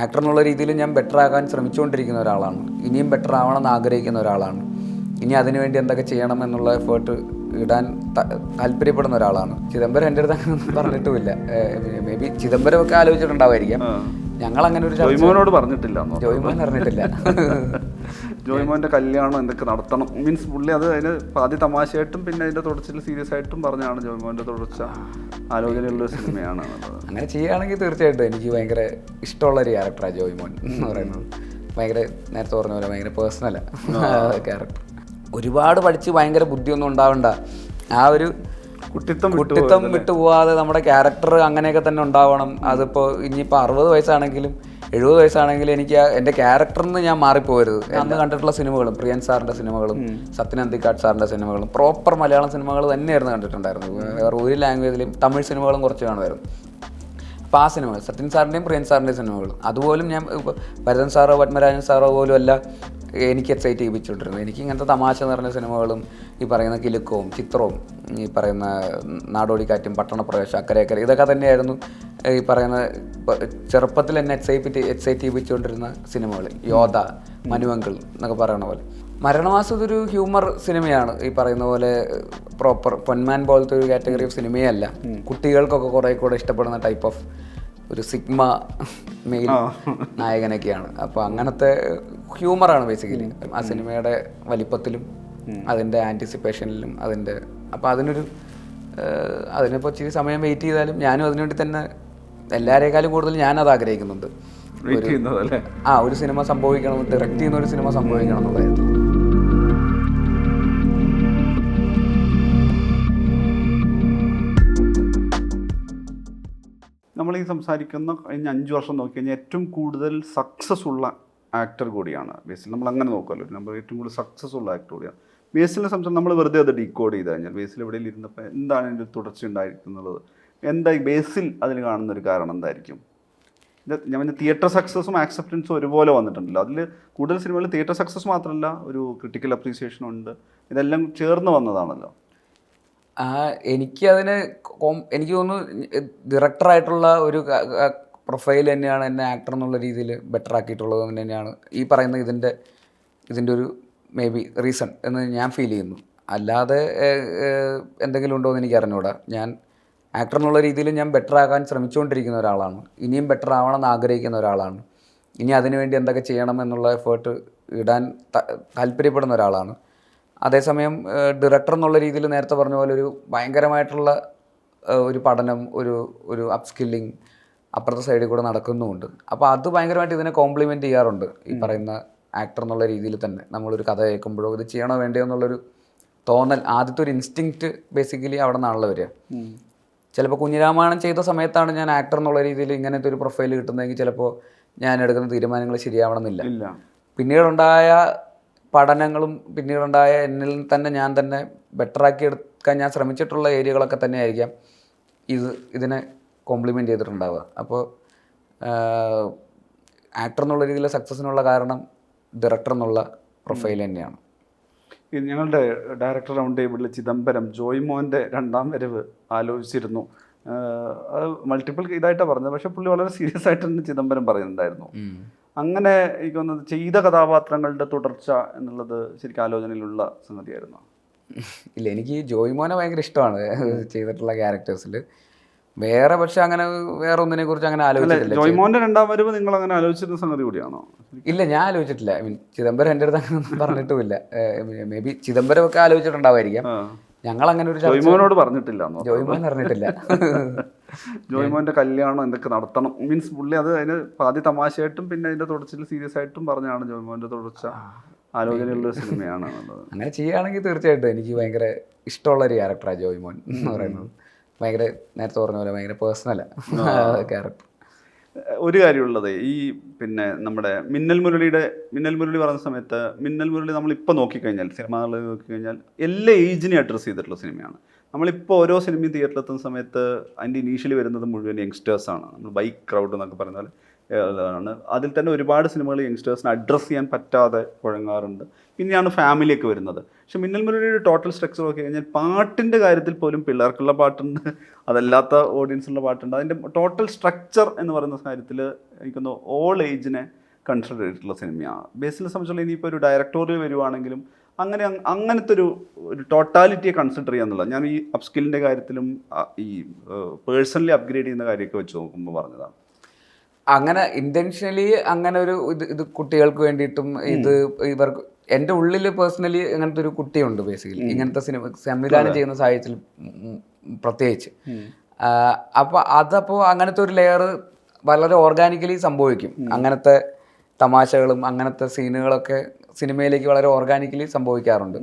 Actor എന്നുള്ള രീതിയിൽ ഞാൻ ബെറ്റർ ആകാൻ ശ്രമിച്ചുകൊണ്ടിരിക്കുന്ന ഒരാളാണ്. ഇനിയും ബെറ്റർ ആവണം എന്ന് ആഗ്രഹിക്കുന്ന ഒരാളാണ്. ഇനി അതിനുവേണ്ടി എന്തൊക്കെ ചെയ്യണം എന്നുള്ള എഫേർട്ട് ഇടാൻ താല്പര്യപ്പെടുന്ന ഒരാളാണ്. ചിദംബരം എന്റെ അടുത്ത് അങ്ങനെ പറഞ്ഞിട്ടുമില്ല. മേ ബി ചിദംബരം ഒക്കെ ആലോചിച്ചിട്ടുണ്ടാവായിരിക്കാം. ഞങ്ങൾ അങ്ങനെ ഒരു ജോയ്മോനോട് പറഞ്ഞിട്ടില്ല ജോയിമോൻ അറിഞ്ഞിട്ടില്ല ജോയ്മോന്റെ കല്യാണം എന്തൊക്കെ നടത്തണം. മീൻസ് പുള്ളി അത് അതിന് ആദ്യ തമാശയായിട്ടും പിന്നെ അതിന്റെ തുടർച്ചയിൽ സീരിയസ് ആയിട്ടും പറഞ്ഞാണ് ജോയ്മോന്റെ തുടർച്ച. ആലോചനയുള്ള സിനിമയാണ് അങ്ങനെ ചെയ്യുകയാണെങ്കിൽ തീർച്ചയായിട്ടും എനിക്ക് ഭയങ്കര ഇഷ്ടമുള്ള ഒരു ക്യാരക്ടറാണ് ജോയിമോൻ എന്ന് പറയുന്നത്. ഭയങ്കര നേരത്തെ പറഞ്ഞ പോലെ ഭയങ്കര പേഴ്സണലാണ് ക്യാരക്ടർ ഒരുപാട് പഠിച്ച് ഭയങ്കര ബുദ്ധിയൊന്നും ഉണ്ടാവണ്ട. ആ ഒരു കുട്ടിത്തം കുട്ടിത്തം വിട്ടുപോകാതെ നമ്മുടെ ക്യാരക്ടർ അങ്ങനെയൊക്കെ തന്നെ ഉണ്ടാവണം. അതിപ്പോൾ ഇനിയിപ്പോൾ അറുപത് വയസ്സാണെങ്കിലും എഴുപത് വയസ്സാണെങ്കിൽ എനിക്ക് എന്റെ ക്യാരക്ടറിൽ നിന്ന് ഞാൻ മാറിപ്പോകരുത് അന്ന് കണ്ടിട്ടുള്ള സിനിമകളും പ്രിയൻ സാറിന്റെ സിനിമകളും സത്യൻ അന്തിക്കാട് സാറിന്റെ സിനിമകളും പ്രോപ്പർ മലയാളം സിനിമകൾ തന്നെയായിരുന്നു കണ്ടിട്ടുണ്ടായിരുന്നത്. വേറെ ഒരു ലാംഗ്വേജിലും തമിഴ് സിനിമകളും കുറച്ച് കാണുമായിരുന്നു. അപ്പോൾ ആ സിനിമകൾ സത്യൻ സാറിന്റെയും പ്രിയൻ സാറിന്റെയും സിനിമകൾ അതുപോലും ഞാൻ ഭരതൻ സാറോ പത്മരാജൻ സാറോ പോലും അല്ല എനിക്ക് എക്സൈറ്റ് ചെയ്യിപ്പിച്ചുകൊണ്ടിരുന്നത്. എനിക്ക് ഇങ്ങനത്തെ തമാശ നിറഞ്ഞ സിനിമകളും ഈ പറയുന്ന കിലുക്കവും ചിത്രവും ഈ പറയുന്ന നാടോടിക്കാറ്റും പട്ടണപ്രവേശം അക്കരെ അക്കരെ ഇതൊക്കെ തന്നെയായിരുന്നു ഈ പറയുന്ന ചെറുപ്പത്തിൽ എന്നെ എക്സൈറ്റ് എക്സൈറ്റ് ചെയ്യിപ്പിച്ചുകൊണ്ടിരുന്ന സിനിമകൾ. യോധ മനുവങ്കൾ എന്നൊക്കെ പറയണ പോലെ. മരണമാസം ഇതൊരു ഹ്യൂമർ സിനിമയാണ്. ഈ പറയുന്ന പോലെ പ്രോപ്പർ പൊന്മാൻ പോലത്തെ ഒരു കാറ്റഗറി ഓഫ് സിനിമയല്ല. കുട്ടികൾക്കൊക്കെ കുറേ കൂടെ ഇഷ്ടപ്പെടുന്ന ടൈപ്പ് ഓഫ് ഒരു സിഗ്മ മെയിൽ നായകനൊക്കെയാണ്. അപ്പോൾ അങ്ങനത്തെ ഹ്യൂമറാണ് ബേസിക്കലി ആ സിനിമയുടെ വലിപ്പത്തിലും അതിന്റെ ആന്റിസിപ്പേഷനിലും അതിന്റെ അപ്പോൾ അതിനൊരു അതിനിപ്പോൾ ഇച്ചിരി സമയം വെയിറ്റ് ചെയ്താലും ഞാനും അതിനുവേണ്ടി തന്നെ എല്ലാവരെക്കാളും കൂടുതൽ ഞാനത് ആഗ്രഹിക്കുന്നുണ്ട്. ആ ഒരു സിനിമ സംഭവിക്കണം ഡയറക്റ്റ് ചെയ്യുന്ന ഒരു സിനിമ സംഭവിക്കണം എന്നുള്ളതായിരുന്നു നമ്മൾ സംസാരിക്കുന്ന കഴിഞ്ഞ അഞ്ച് വർഷം നോക്കി കഴിഞ്ഞാൽ ഏറ്റവും കൂടുതൽ സക്സസ് ഉള്ള ആക്ടർ കൂടിയാണ് ബേസിൽ. നമ്മൾ അങ്ങനെ നോക്കുമല്ലോ നമ്മൾ ഏറ്റവും കൂടുതൽ സക്സസ് ഉള്ള ആക്ടർ കൂടിയാണ്. ബേസിലെ സംബന്ധിച്ച് നമ്മൾ വെറുതെ അത് ഡീകോഡ് ചെയ്ത് കഴിഞ്ഞാൽ ബേസിൽ എവിടെയെങ്കിലും ഇരുന്നപ്പോൾ എന്താണ് ഇതിന്റെ തുടർച്ച ഉണ്ടായിരിക്കുന്നത് എന്താ ഈ ബേസിൽ അതിൽ കാണുന്ന ഒരു കാരണം എന്തായിരിക്കും? ഞാൻ പറഞ്ഞ തിയേറ്റർ സക്സസും ആക്സെപ്റ്റൻസും ഒരുപോലെ വന്നിട്ടുണ്ടല്ലോ. അതിൽ കൂടുതൽ സിനിമകളിൽ തിയേറ്റർ സക്സസ് മാത്രമല്ല ഒരു ക്രിട്ടിക്കൽ അപ്രീസിയേഷൻ ഉണ്ട്. ഇതെല്ലാം ചേർന്ന് വന്നതാണല്ലോ. ആ എനിക്ക് അതിന് എനിക്ക് തോന്നുന്നു ഡയറക്ടറായിട്ടുള്ള ഒരു പ്രൊഫൈൽ തന്നെയാണ് എന്നെ ആക്ടർ എന്നുള്ള രീതിയിൽ ബെറ്റർ ആക്കിയിട്ടുള്ളത് തന്നെയാണ് ഈ പറയുന്ന ഇതിന്റെ ഇതിന്റെ ഒരു മേ ബി റീസൺ എന്ന് ഞാൻ ഫീൽ ചെയ്യുന്നു. അല്ലാതെ എന്തെങ്കിലും ഉണ്ടോ എന്ന് എനിക്ക് അറിഞ്ഞൂടാ. ഞാൻ ആക്ടർ എന്നുള്ള രീതിയിൽ ഞാൻ ബെറ്റർ ആകാൻ ശ്രമിച്ചുകൊണ്ടിരിക്കുന്ന ഒരാളാണ്. ഇനിയും ബെറ്റർ ആവണം എന്ന് ആഗ്രഹിക്കുന്ന ഒരാളാണ്. ഇനി അതിനുവേണ്ടി എന്തൊക്കെ ചെയ്യണം എന്നുള്ള എഫേർട്ട് ഇടാൻ താല്പര്യപ്പെടുന്ന ഒരാളാണ്. അതേസമയം ഡയറക്ടർ എന്നുള്ള രീതിയിൽ നേരത്തെ പറഞ്ഞ പോലെ ഒരു ഭയങ്കരമായിട്ടുള്ള ഒരു പഠനം ഒരു ഒരു അപ്സ്കില്ലിങ് അപ്പുറത്തെ സൈഡിൽ കൂടെ നടക്കുന്നുമുണ്ട്. അപ്പോൾ അത് ഭയങ്കരമായിട്ട് ഇതിനെ കോംപ്ലിമെന്റ് ചെയ്യാറുണ്ട് ഈ പറയുന്ന ആക്ടർ എന്നുള്ള രീതിയിൽ തന്നെ. നമ്മളൊരു കഥ കേൾക്കുമ്പോഴോ ഇത് ചെയ്യണോ വേണ്ടയോ എന്നുള്ളൊരു തോന്നൽ ആദ്യത്തെ ഒരു ഇൻസ്റ്റിങ്ക്റ്റ് ബേസിക്കലി അവിടെ നിന്നാണല്ലോ വരിക. ചിലപ്പോൾ കുഞ്ഞിരാമായണം ചെയ്ത സമയത്താണ് ഞാൻ ആക്ടർ എന്നുള്ള രീതിയിൽ ഇങ്ങനത്തെ ഒരു പ്രൊഫൈൽ കിട്ടുന്നതെങ്കിൽ ചിലപ്പോൾ ഞാൻ എടുക്കുന്ന തീരുമാനങ്ങൾ ശരിയാവണമെന്നില്ല. പിന്നീടുണ്ടായ പഠനങ്ങളും പിന്നീടുണ്ടായ എന്നിൽ തന്നെ ഞാൻ തന്നെ ബെറ്ററാക്കി എടുക്കാൻ ഞാൻ ശ്രമിച്ചിട്ടുള്ള ഏരിയകളൊക്കെ തന്നെ ആയിരിക്കാം ഇത് ഇതിനെ കോംപ്ലിമെന്റ് ചെയ്തിട്ടുണ്ടാവുക. അപ്പോൾ ആക്ടർ എന്നുള്ള രീതിയിൽ സക്സസ്സിനുള്ള കാരണം ഡയറക്ടർ എന്നുള്ള പ്രൊഫൈൽ തന്നെയാണ്. ഞങ്ങളുടെ ഡയറക്ടർ റൗണ്ട് ടേബിളിൽ ചിദംബരം ജോയ്മോന്റെ രണ്ടാം വരവ് ആലോചിച്ചിരുന്നു. അത് മൾട്ടിപ്പിൾ ഇതായിട്ടാണ് പറഞ്ഞത്. പക്ഷേ പുള്ളി വളരെ സീരിയസ് ആയിട്ട് തന്നെ ചിദംബരം പറയുന്നുണ്ടായിരുന്നു. അങ്ങനെ എനിക്ക് തോന്നുന്നത് ചെയ്ത കഥാപാത്രങ്ങളുടെ തുടർച്ച എന്നുള്ളത് ശരിക്കും ആലോചനയിലുള്ള സംഗതിയായിരുന്നു. ഇല്ല എനിക്ക് ജോയ്മോനെ ഭയങ്കര ഇഷ്ടമാണ് ചെയ്തിട്ടുള്ള ക്യാരക്ടേഴ്സിൽ വേറെ പക്ഷെ അങ്ങനെ വേറെ ഒന്നിനെ കുറിച്ച് അങ്ങനെ ആലോചിച്ചിട്ടില്ല. ജോയ്മോന്റെ രണ്ടാം വരവ് നിങ്ങൾ അങ്ങനെ ആലോചിച്ചിരുന്ന സംഗതി കൂടിയാണോ? ഇല്ല ഞാൻ ആലോചിച്ചിട്ടില്ല. ഐ മീൻ ചിദംബരം എന്റെ അടുത്ത് അങ്ങനെ പറഞ്ഞിട്ടുമില്ല. മേ ബി ചിദംബരം ഒക്കെ ആലോചിച്ചിട്ടുണ്ടാവായിരിക്കാം. ആ. ഞങ്ങൾ അങ്ങനെ ഒരു ജോയ്മോനോട് പറഞ്ഞിട്ടില്ല ജോയ്മോൻ അറിഞ്ഞിട്ടില്ല ജോയ്മോന്റെ കല്യാണം എന്തൊക്കെ നടത്തണം? മീൻസ് പുള്ളി അത് അതിന് പാതി തമാശയായിട്ടും പിന്നെ അതിന്റെ തുടച്ചിൽ സീരിയസ് ആയിട്ടും പറഞ്ഞാണ് ജോയ്മോന്റെ തുടർച്ച. ആലോചനയുള്ള സിനിമയാണ് അങ്ങനെ ചെയ്യുകയാണെങ്കിൽ തീർച്ചയായിട്ടും എനിക്ക് ഭയങ്കര ഇഷ്ടമുള്ള ഒരു ക്യാരക്ടറാണ് ജോയ്മോൻ എന്ന് പറയുന്നത്. ഭയങ്കര നേരത്തെ പറഞ്ഞ പോലെ ഭയങ്കര പേഴ്സണലാണ് ക്യാരക്ടർ ഒരു കാര്യമുള്ളത് ഈ പിന്നെ നമ്മുടെ മിന്നൽ മുരളിയുടെ മിന്നൽ മുരളി പറഞ്ഞ സമയത്ത് മിന്നൽ മുരളി നമ്മൾ ഇപ്പോൾ നോക്കിക്കഴിഞ്ഞാൽ സിനിമ നോക്കിക്കഴിഞ്ഞാൽ എല്ലാ ഏജിനെയും അഡ്രസ്സ് ചെയ്തിട്ടുള്ള സിനിമയാണ്. നമ്മളിപ്പോൾ ഓരോ സിനിമയും തിയേറ്ററിലെത്തുന്ന സമയത്ത് അതിന്റെ ഇനീഷ്യലി വരുന്നത് മുഴുവൻ യങ്സ്റ്റേഴ്സാണ് നമ്മൾ ബൈക്ക് ക്രൗഡ് എന്നൊക്കെ പറയുന്ന ആണ് അതിൽ തന്നെ ഒരുപാട് സിനിമകൾ യങ്സ്റ്റേഴ്സിന് അഡ്രസ്സ് ചെയ്യാൻ പറ്റാതെ കുഴങ്ങാറുണ്ട്. പിന്നെയാണ് ഫാമിലിയൊക്കെ വരുന്നത്. പക്ഷെ മിന്നൽ മുരളിയുടെ ടോട്ടൽ സ്ട്രക്ചർ നോക്കി കഴിഞ്ഞാൽ പാട്ടിന്റെ കാര്യത്തിൽ പോലും പിള്ളേർക്കുള്ള പാട്ടുണ്ട്. അതല്ലാത്ത ഓഡിയൻസിനുള്ള പാട്ടുണ്ട്. അതിന്റെ ടോട്ടൽ സ്ട്രക്ചർ എന്ന് പറയുന്ന കാര്യത്തിൽ എനിക്കൊന്ന് ഓൾ ഏജിനെ കൺസിഡർ ചെയ്തിട്ടുള്ള സിനിമയാണ് ബേസിനെ സംബന്ധിച്ചുള്ള ഇനിയിപ്പോൾ ഒരു ഡയറക്ടോറിയൽ വരുവാണെങ്കിലും അങ്ങനെ അങ്ങനത്തെ ഒരു ഒരു ടോട്ടാലിറ്റിയെ കൺസിഡർ ചെയ്യാന്നുള്ള ഞാൻ ഈ അപ്സ്കില്ലിന്റെ കാര്യത്തിലും ഈ പേഴ്സണലി അപ്ഗ്രേഡ് ചെയ്യുന്ന കാര്യമൊക്കെ വെച്ച് നോക്കുമ്പോൾ പറഞ്ഞതാണ്. അങ്ങനെ ഇന്റൻഷനലി അങ്ങനെ ഒരു ഇത് ഇത് കുട്ടികൾക്ക് വേണ്ടിയിട്ടും ഇത് ഇവർക്ക് എന്റെ ഉള്ളിൽ പേഴ്സണലി അങ്ങനത്തെ ഒരു കുട്ടിയുണ്ട് ബേസിക്കലി ഇങ്ങനത്തെ സിനിമ സംവിധാനം ചെയ്യുന്ന സാഹചര്യത്തിൽ പ്രത്യേകിച്ച്. അപ്പോൾ അപ്പൊ അതപ്പോ അങ്ങനത്തെ ഒരു ലെയർ വളരെ ഓർഗാനിക്കലി സംഭവിക്കും. അങ്ങനത്തെ തമാശകളും അങ്ങനത്തെ സീനുകളൊക്കെ സിനിമയിലേക്ക് വളരെ ഓർഗാനിക്കലി സംഭവിക്കാറുണ്ട്.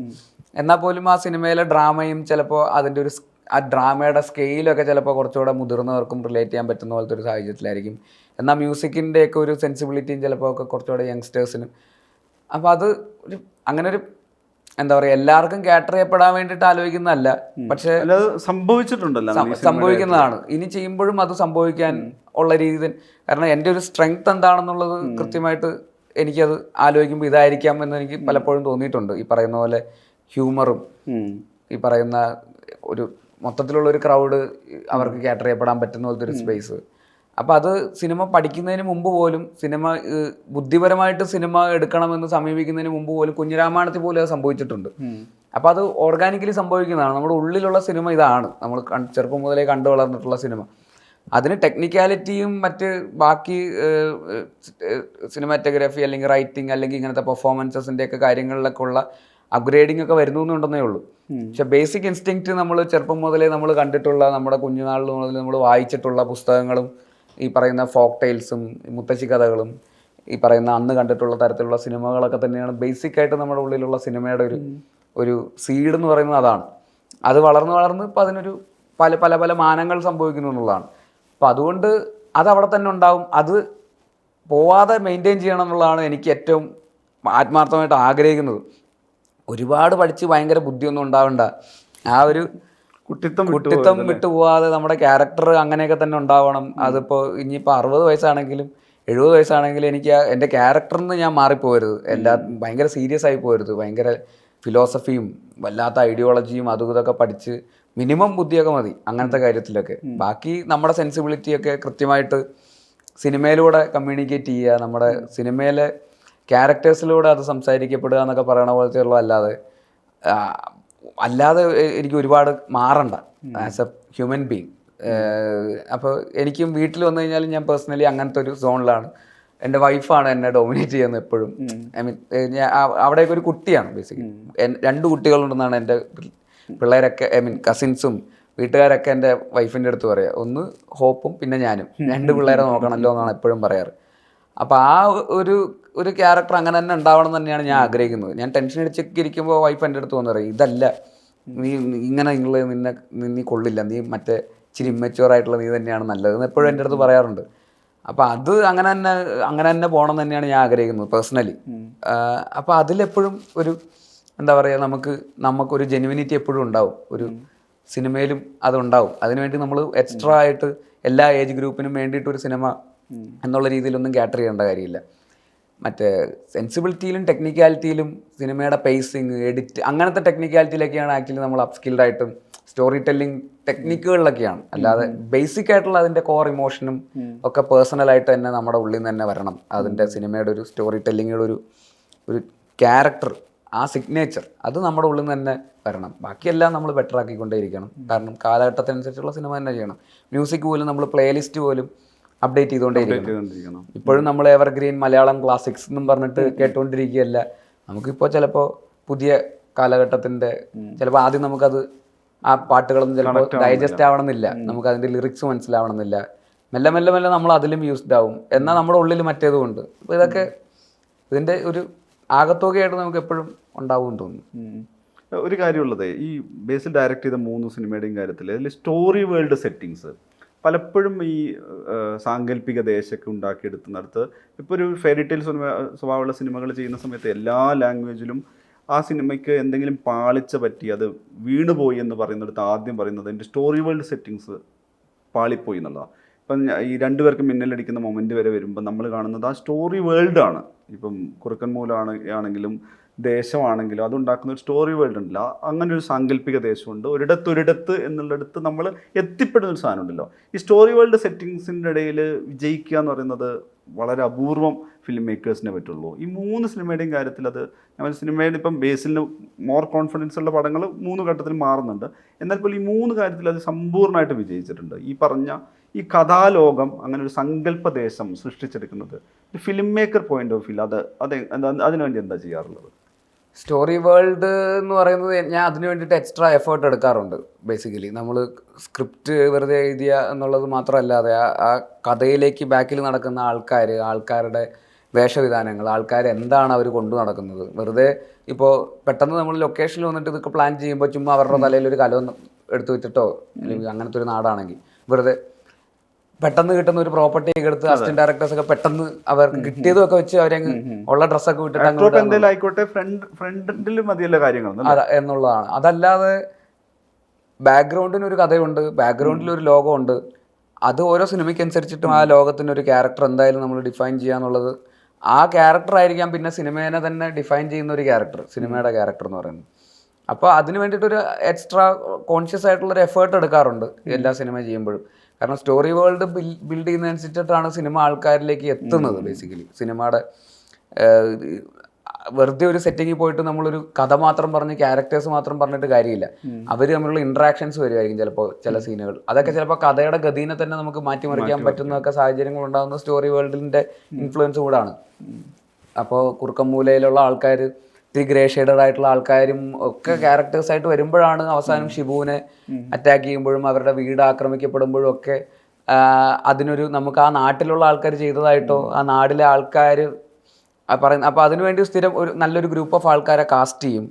എന്നാൽ പോലും ആ സിനിമയിലെ ഡ്രാമയും ചിലപ്പോൾ അതിന്റെ ഒരു ആ ഡ്രാമയുടെ സ്കെയിലൊക്കെ ചിലപ്പോൾ കുറച്ചുകൂടെ മുതിർന്നവർക്കും റിലേറ്റ് ചെയ്യാൻ പറ്റുന്ന പോലത്തെ ഒരു സാഹചര്യത്തിലായിരിക്കും. എന്നാൽ മ്യൂസിക്കിന്റെയൊക്കെ ഒരു സെൻസിബിലിറ്റിയും ചിലപ്പോൾ ഒക്കെ കുറച്ചുകൂടെ യങ്സ്റ്റേഴ്സിനും. അപ്പോൾ അത് ഒരു അങ്ങനെ ഒരു എന്താ പറയുക എല്ലാവർക്കും കാറ്റർ ചെയ്യപ്പെടാൻ വേണ്ടിയിട്ട് ആലോചിക്കുന്നതല്ല. പക്ഷേ സംഭവിച്ചിട്ടുണ്ടല്ലോ സംഭവിക്കുന്നതാണ്. ഇനി ചെയ്യുമ്പോഴും അത് സംഭവിക്കാൻ ഉള്ള രീതി കാരണം എന്റെ ഒരു സ്ട്രെങ്ത് എന്താണെന്നുള്ളത് കൃത്യമായിട്ട് എനിക്കത് ആലോചിക്കുമ്പോൾ ഇതായിരിക്കാം എന്ന് എനിക്ക് പലപ്പോഴും തോന്നിയിട്ടുണ്ട്. ഈ പറയുന്ന പോലെ ഹ്യൂമറും ഈ പറയുന്ന ഒരു മൊത്തത്തിലുള്ള ഒരു ക്രൗഡ് അവർക്ക് കാറ്റർ ചെയ്യപ്പെടാൻ പറ്റുന്ന പോലത്തെ ഒരു സ്പേസ് അപ്പോൾ അത് സിനിമ പഠിക്കുന്നതിന് മുമ്പ് പോലും സിനിമ ബുദ്ധിപരമായിട്ട് സിനിമ എടുക്കണമെന്ന് സമീപിക്കുന്നതിന് മുമ്പ് പോലും കുഞ്ഞുരാമായണത്തിൽ പോലും അത് സംഭവിച്ചിട്ടുണ്ട്. അപ്പോൾ അത് ഓർഗാനിക്കലി സംഭവിക്കുന്നതാണ്. നമ്മുടെ ഉള്ളിലുള്ള സിനിമ ഇതാണ്. നമ്മൾ ചെറുപ്പം മുതലേ കണ്ടു വളർന്നിട്ടുള്ള സിനിമ അതിന് ടെക്നിക്കാലിറ്റിയും മറ്റ് ബാക്കി സിനിമാറ്റോഗ്രാഫി അല്ലെങ്കിൽ റൈറ്റിംഗ് അല്ലെങ്കിൽ ഇങ്ങനത്തെ പെർഫോമൻസസിന്റെ ഒക്കെ കാര്യങ്ങളിലൊക്കെ ഉള്ള അപ്ഗ്രേഡിംഗ് ഒക്കെ വരുന്നു എന്നുണ്ടെന്നേ ഉള്ളൂ. പക്ഷെ ബേസിക് ഇൻസ്റ്റിങ്ക്റ്റ് നമ്മൾ ചെറുപ്പം മുതലേ നമ്മൾ കണ്ടിട്ടുള്ള നമ്മുടെ കുഞ്ഞുനാളിൽ മുതൽ നമ്മൾ വായിച്ചിട്ടുള്ള പുസ്തകങ്ങളും ഈ പറയുന്ന ഫോക്ക് ടൈൽസും മുത്തശ്ശി കഥകളും ഈ പറയുന്ന അന്ന് കണ്ടിട്ടുള്ള തരത്തിലുള്ള സിനിമകളൊക്കെ തന്നെയാണ് ബേസിക് ആയിട്ട് നമ്മുടെ ഉള്ളിലുള്ള സിനിമയുടെ ഒരു ഒരു സീഡ് എന്ന് പറയുന്നത് അതാണ്. അത് വളർന്ന് വളർന്ന് ഇപ്പം അതിനൊരു പല പല പല മാനങ്ങൾ സംഭവിക്കുന്നു എന്നുള്ളതാണ്. അപ്പം അതുകൊണ്ട് അത് അവിടെ തന്നെ ഉണ്ടാവും. അത് പോവാതെ മെയിന്റെയിൻ ചെയ്യണം എന്നുള്ളതാണ് എനിക്ക് ഏറ്റവും ആത്മാർത്ഥമായിട്ട് ആഗ്രഹിക്കുന്നത്. ഒരുപാട് പഠിച്ച് ഭയങ്കര ബുദ്ധിയൊന്നും ഉണ്ടാവണ്ട. ആ ഒരു കുട്ടിത്തം കുട്ടിത്തം വിട്ടു പോവാതെ നമ്മുടെ ക്യാരക്ടർ അങ്ങനെയൊക്കെ തന്നെ ഉണ്ടാവണം. അതിപ്പോൾ ഇനിയിപ്പോൾ അറുപത് വയസ്സാണെങ്കിലും എഴുപത് വയസ്സാണെങ്കിലും എനിക്ക് എന്റെ ക്യാരക്ടറിൽ നിന്ന് ഞാൻ മാറിപ്പോരുത് എല്ലാ ഭയങ്കര സീരിയസ് ആയി പോരുത് ഭയങ്കര ഫിലോസഫിയും വല്ലാത്ത ഐഡിയോളജിയും അതും ഇതൊക്കെ പഠിച്ച് മിനിമം ബുദ്ധിയൊക്കെ മതി അങ്ങനത്തെ കാര്യത്തിലൊക്കെ. ബാക്കി നമ്മുടെ സെൻസിബിലിറ്റിയൊക്കെ കൃത്യമായിട്ട് സിനിമയിലൂടെ കമ്മ്യൂണിക്കേറ്റ് ചെയ്യുക നമ്മുടെ സിനിമയിലെ ക്യാരക്ടേഴ്സിലൂടെ അത് സംസാരിക്കപ്പെടുക എന്നൊക്കെ പറയണ പോലത്തെ ഉള്ള അല്ലാതെ അല്ലാതെ എനിക്ക് ഒരുപാട് മാറണ്ട. ആസ് എ ഹ്യൂമൻ ബീങ് അപ്പോൾ എനിക്കും വീട്ടിൽ വന്നു കഴിഞ്ഞാൽ ഞാൻ പേഴ്സണലി അങ്ങനത്തെ ഒരു സോണിലാണ് എന്റെ വൈഫാണ് എന്നെ ഡോമിനേറ്റ് ചെയ്യുന്നത് എപ്പോഴും. ഐ മീൻ ഞാൻ അവിടെയൊക്കെ ഒരു കുട്ടിയാണ് ബേസിക്കലി രണ്ട് കുട്ടികളുണ്ടെന്നാണ് എന്റെ പിള്ളേരൊക്കെ ഐ മീൻ കസിൻസും വീട്ടുകാരൊക്കെ എന്റെ വൈഫിന്റെ അടുത്ത് പറയുക ഒന്ന് ഹോപ്പും പിന്നെ ഞാനും. രണ്ട് പിള്ളേരെ നോക്കണമല്ലോ എന്നാണ് എപ്പോഴും പറയാറ്. അപ്പോൾ ആ ഒരു ഒരു ക്യാരക്ടർ അങ്ങനെ തന്നെ ഉണ്ടാവണം തന്നെയാണ് ഞാൻ ആഗ്രഹിക്കുന്നത്. ഞാൻ ടെൻഷൻ അടിച്ചൊക്കെ ഇരിക്കുമ്പോൾ വൈഫ് എന്റെ അടുത്ത് വന്നു പറയും ഇതല്ല നീ ഇങ്ങനെ നിങ്ങൾ നിന്നെ നീ- കൊള്ളില്ല നീ മറ്റേ ഇച്ചിരി ഇമ്മച്ചുവർ ആയിട്ടുള്ള നീ തന്നെയാണ് നല്ലത്. എന്ന് എപ്പോഴും എന്റെ അടുത്ത് പറയാറുണ്ട്. അപ്പോൾ അത് അങ്ങനെ തന്നെ അങ്ങനെ തന്നെ പോകണം തന്നെയാണ് ഞാൻ ആഗ്രഹിക്കുന്നത് പേഴ്സണലി അപ്പോൾ അതിലെപ്പോഴും ഒരു എന്താ പറയുക നമുക്ക് നമുക്കൊരു ജെനുവിനിറ്റി എപ്പോഴും ഉണ്ടാവും. ഒരു സിനിമയിലും അതുണ്ടാവും. അതിനുവേണ്ടി നമ്മൾ എക്സ്ട്രാ ആയിട്ട് എല്ലാ ഏജ് ഗ്രൂപ്പിനും വേണ്ടിയിട്ട് ഒരു സിനിമ എന്നുള്ള രീതിയിലൊന്നും ക്യാറ്റർ ചെയ്യേണ്ട കാര്യമില്ല. മറ്റേ സെൻസിബിലിറ്റിയിലും ടെക്നിക്കാലിറ്റിയിലും സിനിമയുടെ പേസിങ് എഡിറ്റ് അങ്ങനത്തെ ടെക്നിക്കാലിറ്റിയിലൊക്കെയാണ് ആക്ച്വലി നമ്മൾ അപ്സ്കിൽഡ് ആയിട്ടും സ്റ്റോറി ടെല്ലിംഗ് ടെക്നിക്കുകളിലൊക്കെയാണ് അല്ലാതെ ബേസിക് ആയിട്ടുള്ള അതിന്റെ കോർ ഇമോഷനും ഒക്കെ പേഴ്സണലായിട്ട് തന്നെ നമ്മുടെ ഉള്ളിൽ നിന്ന് തന്നെ വരണം. അതിന്റെ സിനിമയുടെ ഒരു സ്റ്റോറി ടെല്ലിങ്ങിയുടെ ഒരു ഒരു ക്യാരക്ടർ ആ സിഗ്നേച്ചർ അത് നമ്മുടെ ഉള്ളിൽ നിന്ന് തന്നെ വരണം. ബാക്കിയെല്ലാം നമ്മൾ ബെറ്റർ ആക്കിക്കൊണ്ടേയിരിക്കണം കാരണം കാലഘട്ടത്തിനനുസരിച്ചുള്ള സിനിമ തന്നെ ചെയ്യണം. മ്യൂസിക് പോലും നമ്മൾ പ്ലേലിസ്റ്റ് പോലും അപ്ഡേറ്റ് ചെയ്തുകൊണ്ടേയിരിക്കണം ഇപ്പോഴും നമ്മൾ എവർഗ്രീൻ മലയാളം ക്ലാസിക്സ് എന്നും പറഞ്ഞിട്ട് കേട്ടുകൊണ്ടിരിക്കുകയല്ല. നമുക്കിപ്പോൾ ചിലപ്പോൾ പുതിയ കാലഘട്ടത്തിന്റെ ചിലപ്പോൾ ആദ്യം നമുക്കത് ആ പാട്ടുകളൊന്നും ചിലപ്പോൾ ഡൈജസ്റ്റ് ആവണമെന്നില്ല. നമുക്ക് അതിന്റെ ലിറിക്സ് മനസ്സിലാവണമെന്നില്ല. മെല്ലെ മെല്ലെ മെല്ലെ നമ്മൾ അതിലും യൂസ്ഡ് ആവും. എന്നാൽ നമ്മുടെ ഉള്ളിൽ മറ്റേതും ഉണ്ട് അപ്പോൾ ഇതൊക്കെ ഇതിന്റെ ഒരു ആകത്തുകയായിട്ട് നമുക്ക് എപ്പോഴും ഉണ്ടാവും തോന്നുന്നു. ഒരു കാര്യമുള്ളത് ഈ ബേസിൽ ഡയറക്റ്റ് ചെയ്ത മൂന്ന് സിനിമയുടെയും കാര്യത്തിൽ അതിൽ സ്റ്റോറി വേൾഡ് സെറ്റിങ്സ് പലപ്പോഴും ഈ സാങ്കല്പിക ദേശമൊക്കെ ഉണ്ടാക്കിയെടുക്കുന്നിടത്ത് ഇപ്പോൾ ഒരു ഫെയറി സിനിമ സ്വഭാവമുള്ള സിനിമകൾ ചെയ്യുന്ന സമയത്ത് എല്ലാ ലാംഗ്വേജിലും ആ സിനിമയ്ക്ക് എന്തെങ്കിലും പാളിച്ച പറ്റി അത് വീണുപോയി എന്ന് പറയുന്നിടത്ത് ആദ്യം പറയുന്നത് എന്റെ സ്റ്റോറി വേൾഡ് സെറ്റിങ്സ് പാളിപ്പോയി എന്നുള്ളതാണ് ഇപ്പം ഈ രണ്ടുപേർക്ക് മിന്നലടിക്കുന്ന മൊമെന്റ് വരെ വരുമ്പോൾ നമ്മൾ കാണുന്നത് ആ സ്റ്റോറി വേൾഡാണ് ഇപ്പം കുറുക്കൻ മൂലാണ് ആണെങ്കിലും ദേശമാണെങ്കിലും അതുണ്ടാക്കുന്ന ഒരു സ്റ്റോറി വേൾഡ് ഉണ്ടല്ലോ. അങ്ങനെ ഒരു സാങ്കല്പിക ദേശമുണ്ട്. ഒരിടത്ത് ഒരിടത്ത് എന്നുള്ളിടത്ത് നമ്മൾ എത്തിപ്പെടുന്ന ഒരു സാധനം ഉണ്ടല്ലോ. ഈ സ്റ്റോറി വേൾഡ് സെറ്റിങ്സിന്റെ ഇടയിൽ വിജയിക്കുക എന്ന് പറയുന്നത് വളരെ അപൂർവം ഫിലിം മേക്കേഴ്സിനെ പറ്റുള്ളൂ. ഈ മൂന്ന് സിനിമയുടെയും കാര്യത്തിൽ അത് ഞാൻ സിനിമയുടെ ഇപ്പം ബേസിലിന് മോർ കോൺഫിഡൻസ് ഉള്ള പടങ്ങൾ മൂന്ന് ഘട്ടത്തിൽ മാറുന്നുണ്ട്. എന്നാൽ പോലും ഈ മൂന്ന് കാര്യത്തിൽ അത് സമ്പൂർണമായിട്ട് വിജയിച്ചിട്ടുണ്ട്. ഈ പറഞ്ഞ ഈ കഥാലോകം അങ്ങനെ ഒരു സങ്കല്പ ദേശം സൃഷ്ടിച്ചെടുക്കുന്നത് ഒരു film maker point of view അത് അത് അതിനുവേണ്ടി എന്താ ചെയ്യാറുള്ളത്? സ്റ്റോറി വേൾഡ് എന്ന് പറയുന്നത് ഞാൻ അതിന് വേണ്ടിയിട്ട് എക്സ്ട്രാ എഫേർട്ട് എടുക്കാറുണ്ട് ബേസിക്കലി നമ്മൾ സ്ക്രിപ്റ്റ് വെറുതെ എഴുതിയ എന്നുള്ളത് മാത്രമല്ലാതെ ആ കഥയിലേക്ക് ബാക്കിൽ നടക്കുന്ന ആൾക്കാർ ആൾക്കാരുടെ വേഷവിധാനങ്ങൾ ആൾക്കാർ എന്താണ് അവർ കൊണ്ടു നടക്കുന്നത്. വെറുതെ ഇപ്പോൾ പെട്ടെന്ന് നമ്മൾ ലൊക്കേഷനിൽ വന്നിട്ട് ഇതൊക്കെ പ്ലാൻ ചെയ്യുമ്പോൾ ചുമ്മാ അവരുടെ തലയിൽ ഒരു കലം എടുത്തു വെച്ചിട്ടോ അല്ലെങ്കിൽ അങ്ങനത്തെ ഒരു നാടാണെങ്കിൽ. വെറുതെ പെട്ടെന്ന് കിട്ടുന്ന ഒരു പ്രോപ്പർട്ടി ഒക്കെ എടുത്ത് അസിസ്റ്റന്റ് ഡയറക്ടേഴ്സ് ഒക്കെ പെട്ടെന്ന് അവർക്ക് കിട്ടിയതും ഒക്കെ വെച്ച് അവരങ്ങ് ഉള്ള ഡ്രസ്സൊക്കെ വിട്ടിട്ട് ആയിക്കോട്ടെ. ഫ്രണ്ട് ഫ്രണ്ടിൽ കാര്യങ്ങൾ എന്നുള്ളതാണ്. അതല്ലാതെ ബാക്ക്ഗ്രൗണ്ടിന് ഒരു കഥയുണ്ട്. ബാക്ക്ഗ്രൗണ്ടിൽ ഒരു ലോകമുണ്ട്. അത് ഓരോ സിനിമയ്ക്ക് അനുസരിച്ചിട്ടും ആ ലോകത്തിന് ഒരു ക്യാരക്ടർ എന്തായാലും നമ്മൾ ഡിഫൈൻ ചെയ്യാന്നുള്ളത് ആ ക്യാരക്ടർ ആയിരിക്കാം പിന്നെ സിനിമേനെ തന്നെ ഡിഫൈൻ ചെയ്യുന്ന ഒരു ക്യാരക്ടർ സിനിമയുടെ ക്യാരക്ടർ എന്ന് പറയുന്നത്. അപ്പോൾ അതിന് വേണ്ടിയിട്ടൊരു എക്സ്ട്രാ കോൺഷ്യസ് ആയിട്ടുള്ള ഒരു എഫേർട്ട് എടുക്കാറുണ്ട് എല്ലാ സിനിമ ചെയ്യുമ്പോഴും. കാരണം സ്റ്റോറി വേൾഡ് ബിൽഡ് ചെയ്യുന്നതനുസരിച്ചിട്ടാണ് സിനിമ ആൾക്കാരിലേക്ക് എത്തുന്നത് ബേസിക്കലി സിനിമയുടെ വെറുതെ ഒരു സെറ്റിങ്ങിൽ പോയിട്ട് നമ്മളൊരു കഥ മാത്രം പറഞ്ഞ് ക്യാരക്ടേഴ്സ് മാത്രം പറഞ്ഞിട്ട് കാര്യമില്ല. അവർ തമ്മിലുള്ള ഇൻട്രാക്ഷൻസ് വരുമായിരിക്കും ചിലപ്പോൾ ചില സീനുകൾ അതൊക്കെ ചിലപ്പോൾ കഥയുടെ ഗതിനെ തന്നെ നമുക്ക് മാറ്റിമറിക്കാൻ പറ്റുന്നൊക്കെ സാഹചര്യങ്ങൾ ഉണ്ടാകുന്ന സ്റ്റോറി വേൾഡിന്റെ ഇൻഫ്ലുവൻസ് കൂടാണ്. അപ്പോൾ കുറുക്കമ്മൂലയിലുള്ള ആൾക്കാർ ഇത്തിരി ഗ്രേ ഷെയ്ഡഡ് ആയിട്ടുള്ള ആൾക്കാരും ഒക്കെ ക്യാരക്ടേഴ്സ് ആയിട്ട് വരുമ്പോഴാണ് അവസാനം ഷിബുവിനെ അറ്റാക്ക് ചെയ്യുമ്പോഴും അവരുടെ വീട് ആക്രമിക്കപ്പെടുമ്പോഴും ഒക്കെ അതിനൊരു നമുക്ക് ആ നാട്ടിലുള്ള ആൾക്കാർ ചെയ്തതായിട്ടോ ആ നാടിലെ ആൾക്കാർ പറയുന്ന അപ്പോൾ അതിനുവേണ്ടി സ്ഥിരം ഒരു നല്ലൊരു ഗ്രൂപ്പ് ഓഫ് ആൾക്കാരെ കാസ്റ്റ് ചെയ്യും.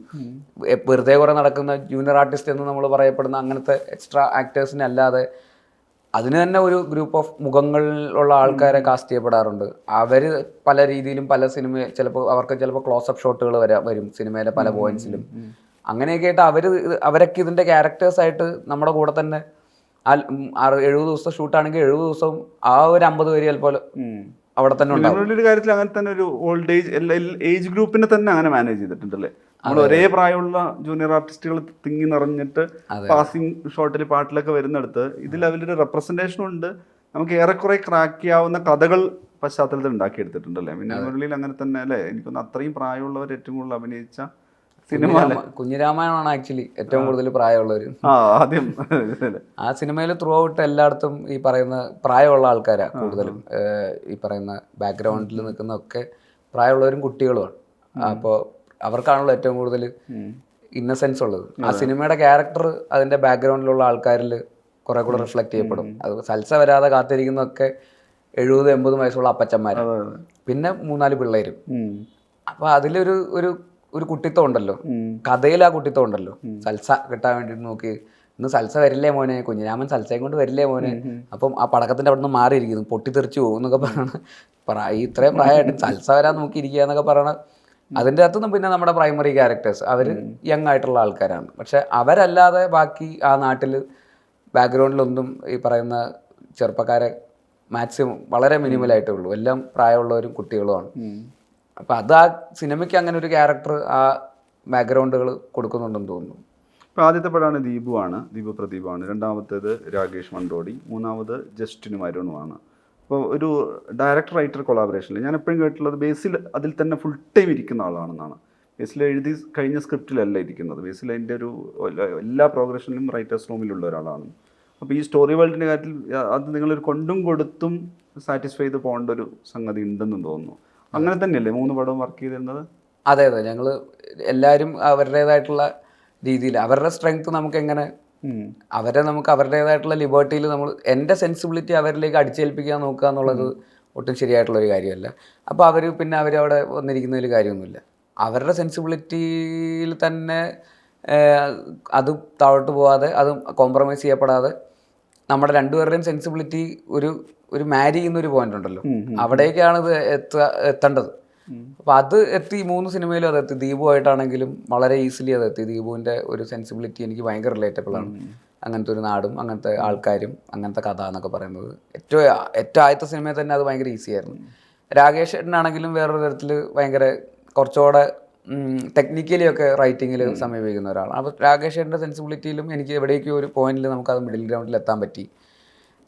വെറുതെ കുറെ നടക്കുന്ന ജൂനിയർ ആർട്ടിസ്റ്റ് എന്ന് നമ്മൾ പറയപ്പെടുന്ന അങ്ങനത്തെ എക്സ്ട്രാ ആക്ടേഴ്സിനെ അല്ലാതെ അതിന് തന്നെ ഒരു ഗ്രൂപ്പ് ഓഫ് മുഖങ്ങളിലുള്ള ആൾക്കാരെ കാസ്റ്റ് ചെയ്യപ്പെടാറുണ്ട്. അവർ പല രീതിയിലും പല സിനിമ ചിലപ്പോൾ അവർക്ക് ചിലപ്പോൾ ക്ലോസപ്പ് ഷോട്ടുകൾ വരാ വരും സിനിമയിലെ പല പോയിന്റ്സിലും അങ്ങനെയൊക്കെ ആയിട്ട് അവർ അവരൊക്കെ ഇതിന്റെ ക്യാരക്ടേഴ്സായിട്ട് നമ്മുടെ കൂടെ തന്നെ എഴുപത് ദിവസത്തെ ഷൂട്ടാണെങ്കിൽ എഴുപത് ദിവസവും ആ ഒരു അമ്പത് പേര് ചിലപ്പോൾ അവിടെ തന്നെ ഉണ്ടാവും. കാര്യത്തിൽ അങ്ങനെ തന്നെ ഒരു ഓൾഡ് ഏജ് ഏജ് ഗ്രൂപ്പിനെ തന്നെ അങ്ങനെ മാനേജ് ചെയ്തിട്ടുണ്ടല്ലേ? നമ്മൾ ഒരേ പ്രായമുള്ള ജൂനിയർ ആർട്ടിസ്റ്റുകൾ തിങ്ങി നിറഞ്ഞിട്ട് പാസിംഗ് ഷോട്ടിൽ പാട്ടിലൊക്കെ വരുന്നിടത്ത് ഇതിൽ അവരുടെ റെപ്രസെന്റേഷനും ഉണ്ട്. നമുക്ക് ഏറെക്കുറെ ക്രാക്ക് ചെയ്യാവുന്ന കഥകൾ പശ്ചാത്തലത്തിൽ ഉണ്ടാക്കിയെടുത്തിട്ടുണ്ടല്ലേ? പിന്നെ മുരളിയിൽ അങ്ങനെ തന്നെ അല്ലേ? എനിക്കൊന്ന് അത്രയും പ്രായമുള്ളവർ ഏറ്റവും കൂടുതൽ അഭിനയിച്ച സിനിമ അല്ലേ? കുഞ്ഞിരാമ- കുഞ്ഞിരാമായണമാണ് ആക്ച്വലി ഏറ്റവും കൂടുതൽ പ്രായമുള്ളവർ ആ ആദ്യം. ആ സിനിമയിൽ ത്രൂ ഔട്ട് എല്ലായിടത്തും ഈ പറയുന്ന പ്രായമുള്ള ആൾക്കാരാണ് കൂടുതലും. ഈ പറയുന്ന ബാക്ക്ഗ്രൗണ്ടിൽ നിൽക്കുന്നൊക്കെ പ്രായമുള്ളവരും കുട്ടികളുമാണ്. അപ്പോൾ അവർക്കാണല്ലോ ഏറ്റവും കൂടുതൽ ഇന്നസെൻസ് ഉള്ളത്. ആ സിനിമയുടെ ക്യാരക്ടർ അതിന്റെ ബാക്ക്ഗ്രൗണ്ടിലുള്ള ആൾക്കാരിൽ കുറെ കൂടെ റിഫ്ലക്ട് ചെയ്യപ്പെടും. അത് സൽസ വരാതെ കാത്തിരിക്കുന്നതൊക്കെ എഴുപത് എൺപത് വയസ്സുള്ള അതെ. പിന്നെ മൂന്നാൽ പിള്ളേരും. അപ്പൊ അതിലൊരു ഒരു ഒരു കുട്ടിത്തം ഉണ്ടല്ലോ. കഥയിൽ ആ കുട്ടിത്തം ഉണ്ടല്ലോ. സൽസ കിട്ടാൻ വേണ്ടിട്ട് നോക്കി. ഇന്ന് സൽസ വരില്ലേ മോനെ? കുഞ്ഞിരാമൻ സൽസയും കൊണ്ട് വരില്ലേ മോനെ? അപ്പം ആ പടക്കത്തിന്റെ അവിടെ നിന്ന് മാറിയിരിക്കുന്നു. പൊട്ടിത്തെറിച്ചു പോകും എന്നൊക്കെ പറയണ പറ ഈ ഇത്രയും പ്രായമായിട്ട് സൽസ വരാൻ നോക്കിയിരിക്കുക എന്നൊക്കെ പറയണ അതിന്റെ അകത്തുനിന്ന് പിന്നെ നമ്മുടെ പ്രൈമറി ക്യാരക്ടേഴ്സ് അവർ യങ് ആയിട്ടുള്ള ആൾക്കാരാണ്. പക്ഷെ അവരല്ലാതെ ബാക്കി ആ നാട്ടിൽ ബാക്ക്ഗ്രൗണ്ടിലൊന്നും ഈ പറയുന്ന ചെറുപ്പക്കാരെ മാക്സിമം വളരെ മിനിമലായിട്ടേ ഉള്ളൂ. എല്ലാം പ്രായമുള്ളവരും കുട്ടികളുമാണ്. അപ്പം അത് ആ സിനിമയ്ക്ക് അങ്ങനെ ഒരു ക്യാരക്ടർ ആ ബാക്ക്ഗ്രൗണ്ടുകൾ കൊടുക്കുന്നുണ്ടെന്ന് തോന്നുന്നു. ഇപ്പോൾ ആദ്യത്തെ പടമാണ് ആണ് ദീപു പ്രദീപാണ്. രണ്ടാമത്തേത് രാകേഷ് മണ്ടോടി. മൂന്നാമത് ജസ്റ്റിനും അരുണുമാണ്. അപ്പോൾ ഒരു ഡയറക്ടർ റൈറ്റർ കൊളാബറേഷനിൽ ഞാൻ എപ്പോഴും കേട്ടിട്ടുള്ളത് ബേസിൽ അതിൽ തന്നെ ഫുൾ ടൈം ഇരിക്കുന്ന ആളാണെന്നാണ്. ബേസിൽ എഴുതി കഴിഞ്ഞ സ്ക്രിപ്റ്റിലല്ല ഇരിക്കുന്നത്. ബേസിൽ അതിന്റെ ഒരു എല്ലാ- പ്രോഗ്രഷനിലും റൈറ്റേഴ്സ് റൂമിലുള്ള ഒരാളാണ്. അപ്പോൾ ഈ സ്റ്റോറി വേൾഡിന്റെ കാര്യത്തിൽ അത് നിങ്ങളൊരു കൊണ്ടും കൊടുത്തും സാറ്റിസ്ഫൈ ചെയ്ത് പോകേണ്ട ഒരു സംഗതി ഉണ്ടെന്നും തോന്നുന്നു. അങ്ങനെ തന്നെയല്ലേ മൂന്ന് പടവും വർക്ക് ചെയ്തിരുന്നത്? അതെ അതെ. ഞങ്ങൾ എല്ലാവരും അവരുടേതായിട്ടുള്ള രീതിയിൽ അവരുടെ സ്ട്രെങ്ത് നമുക്ക് എങ്ങനെ അവരെ നമുക്ക് അവരുടേതായിട്ടുള്ള ലിബർട്ടിയിൽ നമ്മൾ എന്റെ സെൻസിബിലിറ്റി അവരിലേക്ക് അടിച്ചേൽപ്പിക്കാൻ നോക്കുക എന്നുള്ളത് ഒട്ടും ശരിയായിട്ടുള്ള ഒരു കാര്യമല്ല. അപ്പോൾ അവർ പിന്നെ അവരവിടെ വന്നിരിക്കുന്നതിൽ കാര്യമൊന്നുമില്ല. അവരുടെ സെൻസിബിലിറ്റിയിൽ തന്നെ അത് താഴോട്ട് പോവാതെ അത് കോംപ്രമൈസ് ചെയ്യപ്പെടാതെ നമ്മുടെ രണ്ടുപേരുടെയും സെൻസിബിലിറ്റി ഒരു ഒരു മാരി ചെയ്യുന്ന ഒരു പോയിന്റ് ഉണ്ടല്ലോ. അവിടേക്കാണ് ഇത് എത്ത എത്തേണ്ടത്. അപ്പൊ അത് എത്തി മൂന്ന് സിനിമയിലും അത് എത്തി. ദീപുമായിട്ടാണെങ്കിലും വളരെ ഈസിലി അത് എത്തി. ദീപുവിന്റെ ഒരു സെൻസിബിലിറ്റി എനിക്ക് ഭയങ്കര റിലേറ്റബിൾ ആണ്. അങ്ങനത്തെ ഒരു നാടും അങ്ങനത്തെ ആൾക്കാരും അങ്ങനത്തെ കഥ എന്നൊക്കെ പറയുന്നത്. ഏറ്റവും ഏറ്റവും ആദ്യത്തെ സിനിമയിൽ തന്നെ അത് ഭയങ്കര ഈസി ആയിരുന്നു. രാകേഷ് ആണെങ്കിലും വേറൊരു തരത്തിൽ ഭയങ്കര കുറച്ചുകൂടെ ടെക്നിക്കലി ഒക്കെ റൈറ്റിങ്ങിൽ സമീപിക്കുന്ന ഒരാളാണ്. അപ്പോൾ രാകേഷ് ഏട്ടന്റെ സെൻസിബിലിറ്റിയിലും എനിക്ക് എവിടേക്കും ഒരു പോയിന്റിൽ നമുക്ക് അത് മിഡിൽ ഗ്രൗണ്ടിൽ എത്താൻ പറ്റി.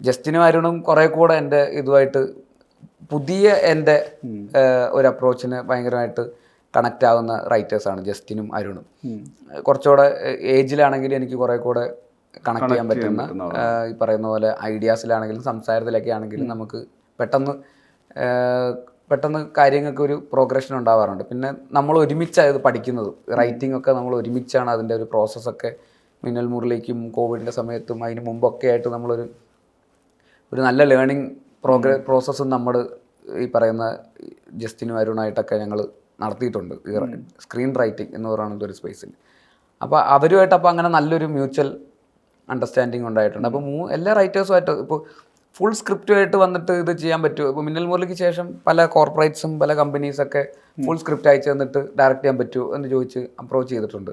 ജസ്റ്റിനും അരുണും കുറെ കൂടെ എന്റെ ഇതുമായിട്ട് പുതിയ എന്റെ ഒരു അപ്രോച്ചിന് ഭയങ്കരമായിട്ട് കണക്റ്റ് ആവുന്ന റൈറ്റേഴ്സാണ് ജസ്റ്റിനും അരുണും. കുറച്ചുകൂടെ ഏജിലാണെങ്കിലും എനിക്ക് കുറെ കൂടെ കണക്ട് ചെയ്യാൻ പറ്റുന്ന ഈ പറയുന്ന പോലെ ഐഡിയാസിലാണെങ്കിലും സംസാരത്തിലൊക്കെ ആണെങ്കിലും നമുക്ക് പെട്ടെന്ന് പെട്ടെന്ന് കാര്യങ്ങൾക്ക് ഒരു പ്രോഗ്രഷൻ ഉണ്ടാവാറുണ്ട്. പിന്നെ നമ്മൾ ഒരുമിച്ചാണ് ഇത് പഠിക്കുന്നത്. റൈറ്റിംഗ് ഒക്കെ നമ്മൾ ഒരുമിച്ചാണ് അതിന്റെ ഒരു പ്രോസസ്സൊക്കെ മിന്നൽ മുറിലേക്കും കോവിഡിന്റെ സമയത്തും അതിന് മുമ്പൊക്കെ ആയിട്ട് നമ്മളൊരു ഒരു നല്ല ലേണിംഗ് പ്രോഗ്ര പ്രോസസ്സും നമ്മൾ ഈ പറയുന്ന ജസ്റ്റിനും അരുണായിട്ടൊക്കെ ഞങ്ങൾ നടത്തിയിട്ടുണ്ട്. ഈ സ്ക്രീൻ റൈറ്റിംഗ് എന്ന് പറയുന്ന ഒരു സ്പേസിൽ അപ്പോൾ അവരുമായിട്ട് അപ്പോൾ അങ്ങനെ നല്ലൊരു മ്യൂച്വൽ അണ്ടർസ്റ്റാൻഡിങ് ഉണ്ടായിട്ടുണ്ട്. അപ്പോൾ മൂ എല്ലാ റൈറ്റേഴ്സുമായിട്ട് ഇപ്പോൾ ഫുൾ സ്ക്രിപ്റ്റുമായിട്ട് വന്നിട്ട് ഇത് ചെയ്യാൻ പറ്റുമോ ഇപ്പോൾ മിന്നൽ മുരളിക്ക് ശേഷം പല കോർപ്പറേറ്റ്സും പല കമ്പനീസൊക്കെ ഫുൾ സ്ക്രിപ്റ്റ് അയച്ചു തന്നിട്ട് ഡയറക്റ്റ് ചെയ്യാൻ പറ്റുമോ എന്ന് ചോദിച്ച് അപ്രോച്ച് ചെയ്തിട്ടുണ്ട്.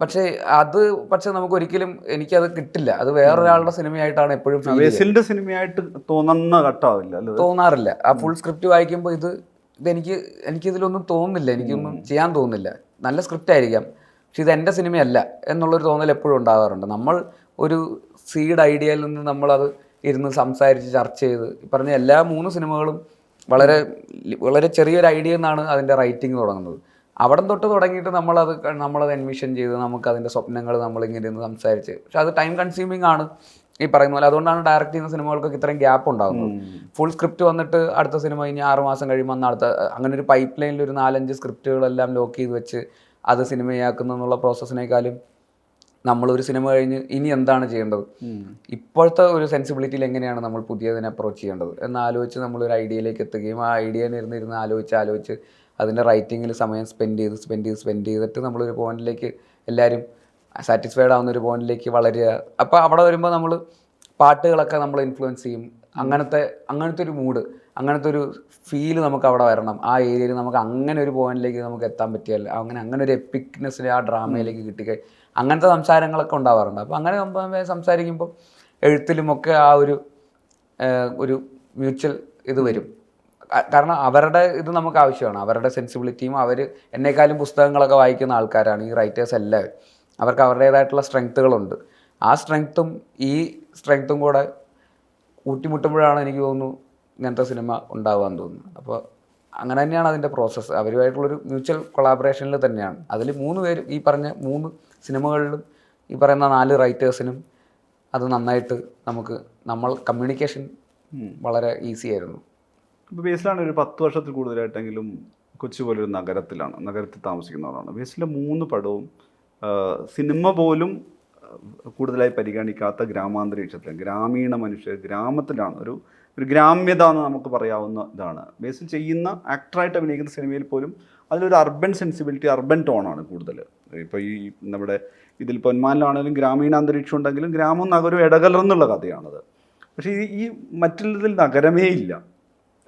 പക്ഷേ അത് പക്ഷെ നമുക്ക് ഒരിക്കലും എനിക്കത് കിട്ടില്ല. അത് വേറൊരാളുടെ സിനിമയായിട്ടാണ് എപ്പോഴും സിനിമയായിട്ട് തോന്നുന്ന ഘട്ടമാവില്ല തോന്നാറില്ല. ആ ഫുൾ സ്ക്രിപ്റ്റ് വായിക്കുമ്പോൾ ഇത് ഇതെനിക്ക് എനിക്കിതിലൊന്നും തോന്നുന്നില്ല. എനിക്കൊന്നും ചെയ്യാൻ തോന്നുന്നില്ല. നല്ല സ്ക്രിപ്റ്റ് ആയിരിക്കാം. പക്ഷെ ഇത് എന്റെ സിനിമയല്ല എന്നുള്ളൊരു തോന്നൽ എപ്പോഴും ഉണ്ടാകാറുണ്ട്. നമ്മൾ ഒരു സീഡ് ഐഡിയയിൽ നിന്ന് നമ്മളത് ഇരുന്ന് സംസാരിച്ച് ചർച്ച ചെയ്ത് പറഞ്ഞ എല്ലാ മൂന്ന് സിനിമകളും വളരെ വളരെ ചെറിയൊരു ഐഡിയ നിന്നാണ് അതിന്റെ റൈറ്റിംഗ് തുടങ്ങുന്നത്. അവിടെ തൊട്ട് തുടങ്ങിയിട്ട് നമ്മളത് നമ്മളത് അഡ്മിഷൻ ചെയ്ത്. നമുക്ക് അതിന്റെ സ്വപ്നങ്ങൾ നമ്മളിങ്ങനെ ഇരുന്ന് സംസാരിച്ച്. പക്ഷെ അത് ടൈം കൺസ്യൂമിംഗ് ആണ് ഈ പറയുന്ന പോലെ. അതുകൊണ്ടാണ് ഡയറക്റ്റ് ചെയ്യുന്ന സിനിമകൾക്കൊക്കെ ഇത്രയും ഗ്യാപ്പ് ഉണ്ടാകുന്നത്. ഫുൾ സ്ക്രിപ്റ്റ് വന്നിട്ട് അടുത്ത സിനിമ ഇനി ആറ് മാസം കഴിയുമ്പോൾ അന്ന് അടുത്ത അങ്ങനെ ഒരു പൈപ്പ് ലൈനിൽ ഒരു നാലഞ്ച് സ്ക്രിപ്റ്റുകളെല്ലാം ലോക്ക് ചെയ്ത് വെച്ച് അത് സിനിമയാക്കുന്നു എന്നുള്ള പ്രോസസ്സിനേക്കാളും നമ്മളൊരു സിനിമ കഴിഞ്ഞ് ഇനി എന്താണ് ചെയ്യേണ്ടത്? ഇപ്പോഴത്തെ ഒരു സെൻസിബിലിറ്റിയിൽ എങ്ങനെയാണ് നമ്മൾ പുതിയതിനെ അപ്രോച്ച് ചെയ്യേണ്ടത്? എന്ന് ആലോചിച്ച് നമ്മൾ ഒരു ഐഡിയയിലേക്ക് എത്തുകയും ആ ഐഡിയനെ ഇരുന്ന് ഇരുന്ന് ആലോചിച്ച് ആലോചിച്ച് അതിന്റെ റൈറ്റിങ്ങിൽ സമയം സ്പെൻഡ് ചെയ്ത് സ്പെൻഡ് ചെയ്ത് സ്പെൻഡ് ചെയ്തിട്ട് നമ്മളൊരു പോയിന്റിലേക്ക് എല്ലാവരും സാറ്റിസ്ഫൈഡ് ആവുന്ന ഒരു പോയിന്റിലേക്ക് വളരുക. അപ്പോൾ അവിടെ വരുമ്പോൾ നമ്മൾ പാട്ടുകളൊക്കെ നമ്മൾ ഇൻഫ്ലുവൻസ് ചെയ്യും. അങ്ങനത്തെ അങ്ങനത്തെ ഒരു മൂഡ് അങ്ങനത്തെ ഒരു ഫീൽ നമുക്ക് അവിടെ വരണം. ആ ഏരിയയിൽ നമുക്ക് അങ്ങനെ ഒരു പോയിന്റിലേക്ക് നമുക്ക് എത്താൻ പറ്റിയല്ല അങ്ങനെ അങ്ങനെ ഒരു എപ്പിക്നെസ്സിൽ ആ ഡ്രാമയിലേക്ക് കിട്ടിക്കഴിഞ്ഞ് അങ്ങനത്തെ സംസാരങ്ങളൊക്കെ ഉണ്ടാവാറുണ്ട്. അപ്പോൾ അങ്ങനെ സംസാരിക്കുമ്പോൾ എഴുത്തിലുമൊക്കെ ആ ഒരു ഒരു മ്യൂച്വൽ ഇത് വരും. കാരണം അവരുടെ ഇത് നമുക്ക് ആവശ്യമാണ്. അവരുടെ സെൻസിബിലിറ്റിയും അവർ എന്നെക്കാളും പുസ്തകങ്ങളൊക്കെ വായിക്കുന്ന ആൾക്കാരാണ് ഈ റൈറ്റേഴ്സ് എല്ലാവരും അവർക്ക് അവരുടേതായിട്ടുള്ള സ്ട്രെങ്ത്തുകളുണ്ട് ആ സ്ട്രെങ്ത്തും ഈ സ്ട്രെങ്ത്തും കൂടെ കൂട്ടിമുട്ടുമ്പോഴാണ് എനിക്ക് തോന്നുന്നു ഇങ്ങനത്തെ സിനിമ ഉണ്ടാവാൻ തോന്നുന്നു അപ്പോൾ അങ്ങനെ തന്നെയാണ് അതിന്റെ പ്രോസസ്സ് അവരുമായിട്ടുള്ളൊരു മ്യൂച്വൽ കൊളാബറേഷനിൽ തന്നെയാണ്. അതിൽ മൂന്ന് പേരും ഈ പറഞ്ഞ മൂന്ന് സിനിമകളിലും ഈ പറയുന്ന നാല് റൈറ്റേഴ്സിനും അത് നന്നായിട്ട് നമുക്ക് നമ്മൾ കമ്മ്യൂണിക്കേഷൻ വളരെ ഈസി ആയിരുന്നു. ഇപ്പോൾ ബേസിലാണ് ഒരു പത്ത് വർഷത്തിൽ കൂടുതലായിട്ടെങ്കിലും കൊച്ചി പോലൊരു നഗരത്തിലാണ് നഗരത്തിൽ താമസിക്കുന്നവരാണ് ബേസിലെ മൂന്ന് പടവും സിനിമ പോലും കൂടുതലായി പരിഗണിക്കാത്ത ഗ്രാമാന്തരീക്ഷത്തിൽ ഗ്രാമീണ മനുഷ്യർ ഗ്രാമത്തിലാണ് ഒരു ഒരു ഗ്രാമ്യത എന്ന് നമുക്ക് പറയാവുന്ന ഇതാണ്. ബേസിൽ ചെയ്യുന്ന ആക്ടറായിട്ട് അഭിനയിക്കുന്ന സിനിമയിൽ പോലും അതിലൊരു അർബൻ സെൻസിബിലിറ്റി അർബൻ ടോണാണ് കൂടുതൽ. ഇപ്പോൾ ഈ നമ്മുടെ ഇതിൽ പൊന്മാനിലാണെങ്കിലും ഗ്രാമീണ അന്തരീക്ഷം ഉണ്ടെങ്കിലും ഗ്രാമവും നഗരവും ഇടകലർന്നുള്ള കഥയാണത്. പക്ഷേ ഈ മറ്റുള്ളതിൽ നഗരമേ ഇല്ല.